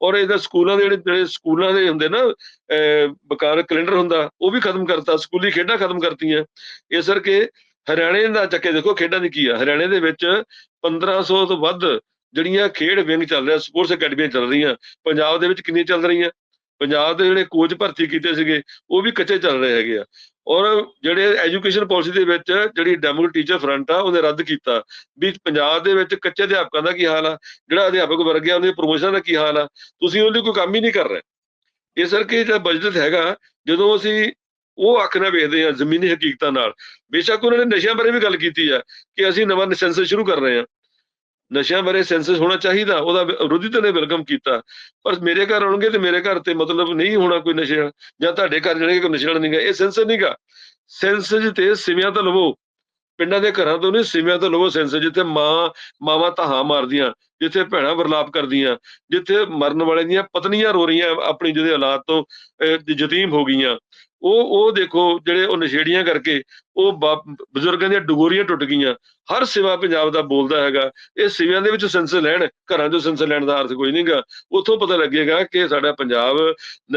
ਔਰ ਇਹਦਾ ਸਕੂਲਾਂ ਦੇ ਜਿਹੜੇ ਜਿਹੜੇ ਸਕੂਲਾਂ ਦੇ ਹੁੰਦੇ ਨਾ ਅਹ, ਬਕਾਰ ਕੈਲੰਡਰ ਹੁੰਦਾ ਉਹ ਵੀ ਖਤਮ ਕਰਤਾ ਸਕੂਲੀ ਖੇਡਾਂ ਖਤਮ ਕਰਤੀਆਂ। ਇਸ ਕਰਕੇ ਹਰਿਆਣੇ ਦਾ ਚੱਕੇ ਦੇਖੋ ਖੇਡਾਂ ਦੀ ਕੀ ਆ ਹਰਿਆਣੇ ਦੇ ਵਿੱਚ 1500 ਤੋਂ ਵੱਧ ਜਿਹੜੀਆਂ ਖੇਡ ਵਿੰਗ ਚੱਲ ਰਿਹਾ, ਸਪੋਰਟਸ ਅਕੈਡਮੀਆਂ ਚੱਲ ਰਹੀਆਂ, ਪੰਜਾਬ ਦੇ ਵਿੱਚ ਕਿੰਨੀਆਂ ਚੱਲ ਰਹੀਆਂ? ਪੰਜਾਬ ਦੇ ਜਿਹੜੇ ਕੋਚ ਭਰਤੀ ਕੀਤੇ ਸੀਗੇ, ਉਹ ਵੀ ਕੱਚੇ ਚੱਲ ਰਹੇ ਹੈਗੇ ਆ। ਔਰ ਜਿਹੜੇ ਐਜੂਕੇਸ਼ਨ ਪਾਲਿਸੀ ਦੇ ਵਿੱਚ ਜਿਹੜੀ ਡੈਮੋਕ੍ਰੇਟ ਟੀਚਰ ਫਰੰਟ ਆ, ਉਹਨੇ ਰੱਦ ਕੀਤਾ ਵੀ ਪੰਜਾਬ ਦੇ ਵਿੱਚ ਕੱਚੇ ਅਧਿਆਪਕਾਂ ਦਾ ਕੀ ਹਾਲ ਆ? ਜਿਹੜਾ ਅਧਿਆਪਕ ਵਰਗ ਆ, ਉਹਦੀ ਪ੍ਰੋਮੋਸ਼ਨ ਦਾ ਕੀ ਹਾਲ ਆ? ਤੁਸੀਂ ਉਹਦੇ ਕੋਈ ਕੰਮ ਹੀ ਨਹੀਂ ਕਰ ਰਹੇ। ਇਸ ਕਰਕੇ ਜਿਹੜਾ ਬਜਟ ਹੈਗਾ, ਜਦੋਂ ਅਸੀਂ ਉਹ ਅੱਖ ਨਾਲ ਵੇਖਦੇ ਆ ਜ਼ਮੀਨੀ ਹਕੀਕਤਾਂ ਨਾਲ, ਬੇਸ਼ੱਕ ਉਹਨਾਂ ਨੇ ਨਸ਼ਿਆਂ ਬਾਰੇ ਵੀ ਗੱਲ ਕੀਤੀ ਆ ਕਿ ਅਸੀਂ ਨਵਾਂ ਸੈਂਸਸ ਸ਼ੁਰੂ ਕਰ ਰਹੇ ਆ ਨਸ਼ਿਆਂ ਬਾਰੇ ਸੈਂਸਸ ਹੋਣਾ ਚਾਹੀਦਾ, ਉਹਦਾ ਵਿਰੋਧੀ ਧਿਰ ਨੇ ਵੈਲਕਮ ਕੀਤਾ। ਪਰ ਮੇਰੇ ਘਰ ਆਉਣਗੇ ਤੇ ਮੇਰੇ ਘਰ ਤੇ ਮਤਲਬ ਨਹੀਂ ਹੋਣਾ ਕੋਈ ਨਸ਼ੇ ਜਾਂ ਤੁਹਾਡੇ ਘਰ ਜਿਹੜੇ ਕੋਈ ਨਸ਼ੇ ਵਾਲਾ ਨਹੀਂਗਾ, ਇਹ ਸੈਂਸਸ ਨਹੀਂਗਾ। ਸੈਂਸਸ ਤੇ ਸਿਵਿਆਂ ਤੋਂ ਲਵੋ। ਪਿੰਡਾਂ ਦੇ ਘਰਾਂ ਤੋਂ ਨਹੀਂ, ਸਿਵਿਆਂ ਤੋਂ ਲਵੋ ਸੈਂਸਸ, ਜਿੱਥੇ ਮਾਂ, ਮਾਵਾਂ ਧਾਹਾਂ ਮਾਰਦੀਆਂ। ਜਿੱਥੇ ਭੈਣਾਂ ਵਰਲਾਪ ਕਰਦੀਆਂ ਜਿੱਥੇ ਮਰਨ ਵਾਲੇ ਦੀਆਂ ਪਤਨੀਆਂ ਰੋ ਰਹੀਆਂ ਆਪਣੀ ਜਿਹਦੇ ਔਲਾਦ ਤੋਂ ਅਹ, ਯਤੀਮ ਹੋ ਗਈਆਂ। ਉਹ ਉਹ ਦੇਖੋ ਜਿਹੜੇ ਉਹ ਨਸ਼ੇੜੀਆਂ ਕਰਕੇ ਉਹ ਬਾਪ- ਬਜ਼ੁਰਗਾਂ ਦੀਆਂ ਡਗੋਰੀਆਂ ਟੁੱਟ ਗਈਆਂ। ਹਰ ਸਿਵਾ ਪੰਜਾਬ ਦਾ ਬੋਲਦਾ ਹੈਗਾ। ਇਹ ਸਿਵਿਆਂ ਦੇ ਵਿੱਚ ਸੈਂਸਸ ਲੈਣ ਘਰਾਂ ਚੋਂ ਸੈਂਸਸ ਲੈਣ ਦਾ ਅਰਥ ਕੋਈ ਨਹੀਂਗਾ ਉੱਥੋਂ ਪਤਾ ਲੱਗੇਗਾ ਕਿ ਸਾਡਾ ਪੰਜਾਬ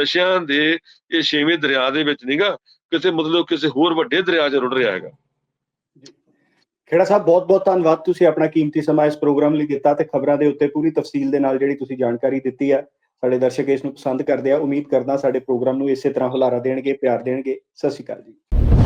ਨਸ਼ਿਆਂ ਦੇ ਇਹ ਛੇਵੇਂ ਦਰਿਆ ਦੇ ਵਿੱਚ ਨਹੀਂਗਾ ਕਿਸੇ ਮਤਲਬ ਕਿਸੇ ਹੋਰ ਵੱਡੇ ਦਰਿਆ 'ਚ ਰੁੜ ਰਿਹਾ ਹੈਗਾ। ਖੇੜਾ ਸਾਹਿਬ, ਬਹੁਤ ਬਹੁਤ ਧੰਨਵਾਦ ਤੁਸੀਂ ਆਪਣਾ ਕੀਮਤੀ ਸਮਾਂ ਇਸ ਪ੍ਰੋਗਰਾਮ ਲਈ ਦਿੱਤਾ ਤੇ ਖਬਰਾਂ ਦੇ ਉੱਤੇ ਪੂਰੀ ਤਫਸੀਲ ਦੇ ਨਾਲ ਜਿਹੜੀ ਤੁਸੀਂ ਜਾਣਕਾਰੀ ਦਿੱਤੀ ਆ, ਸਾਡੇ ਦਰਸ਼ਕ ਇਸ ਨੂੰ ਪਸੰਦ ਕਰਦੇ ਆ। ਉਮੀਦ ਕਰਦਾ ਸਾਡੇ ਪ੍ਰੋਗਰਾਮ ਨੂੰ ਇਸੇ ਤਰ੍ਹਾਂ ਹੁਲਾਰਾ ਦੇਣਗੇ, ਪਿਆਰ ਦੇਣਗੇ। ਸਤਿ ਸ਼੍ਰੀ ਅਕਾਲ ਜੀ।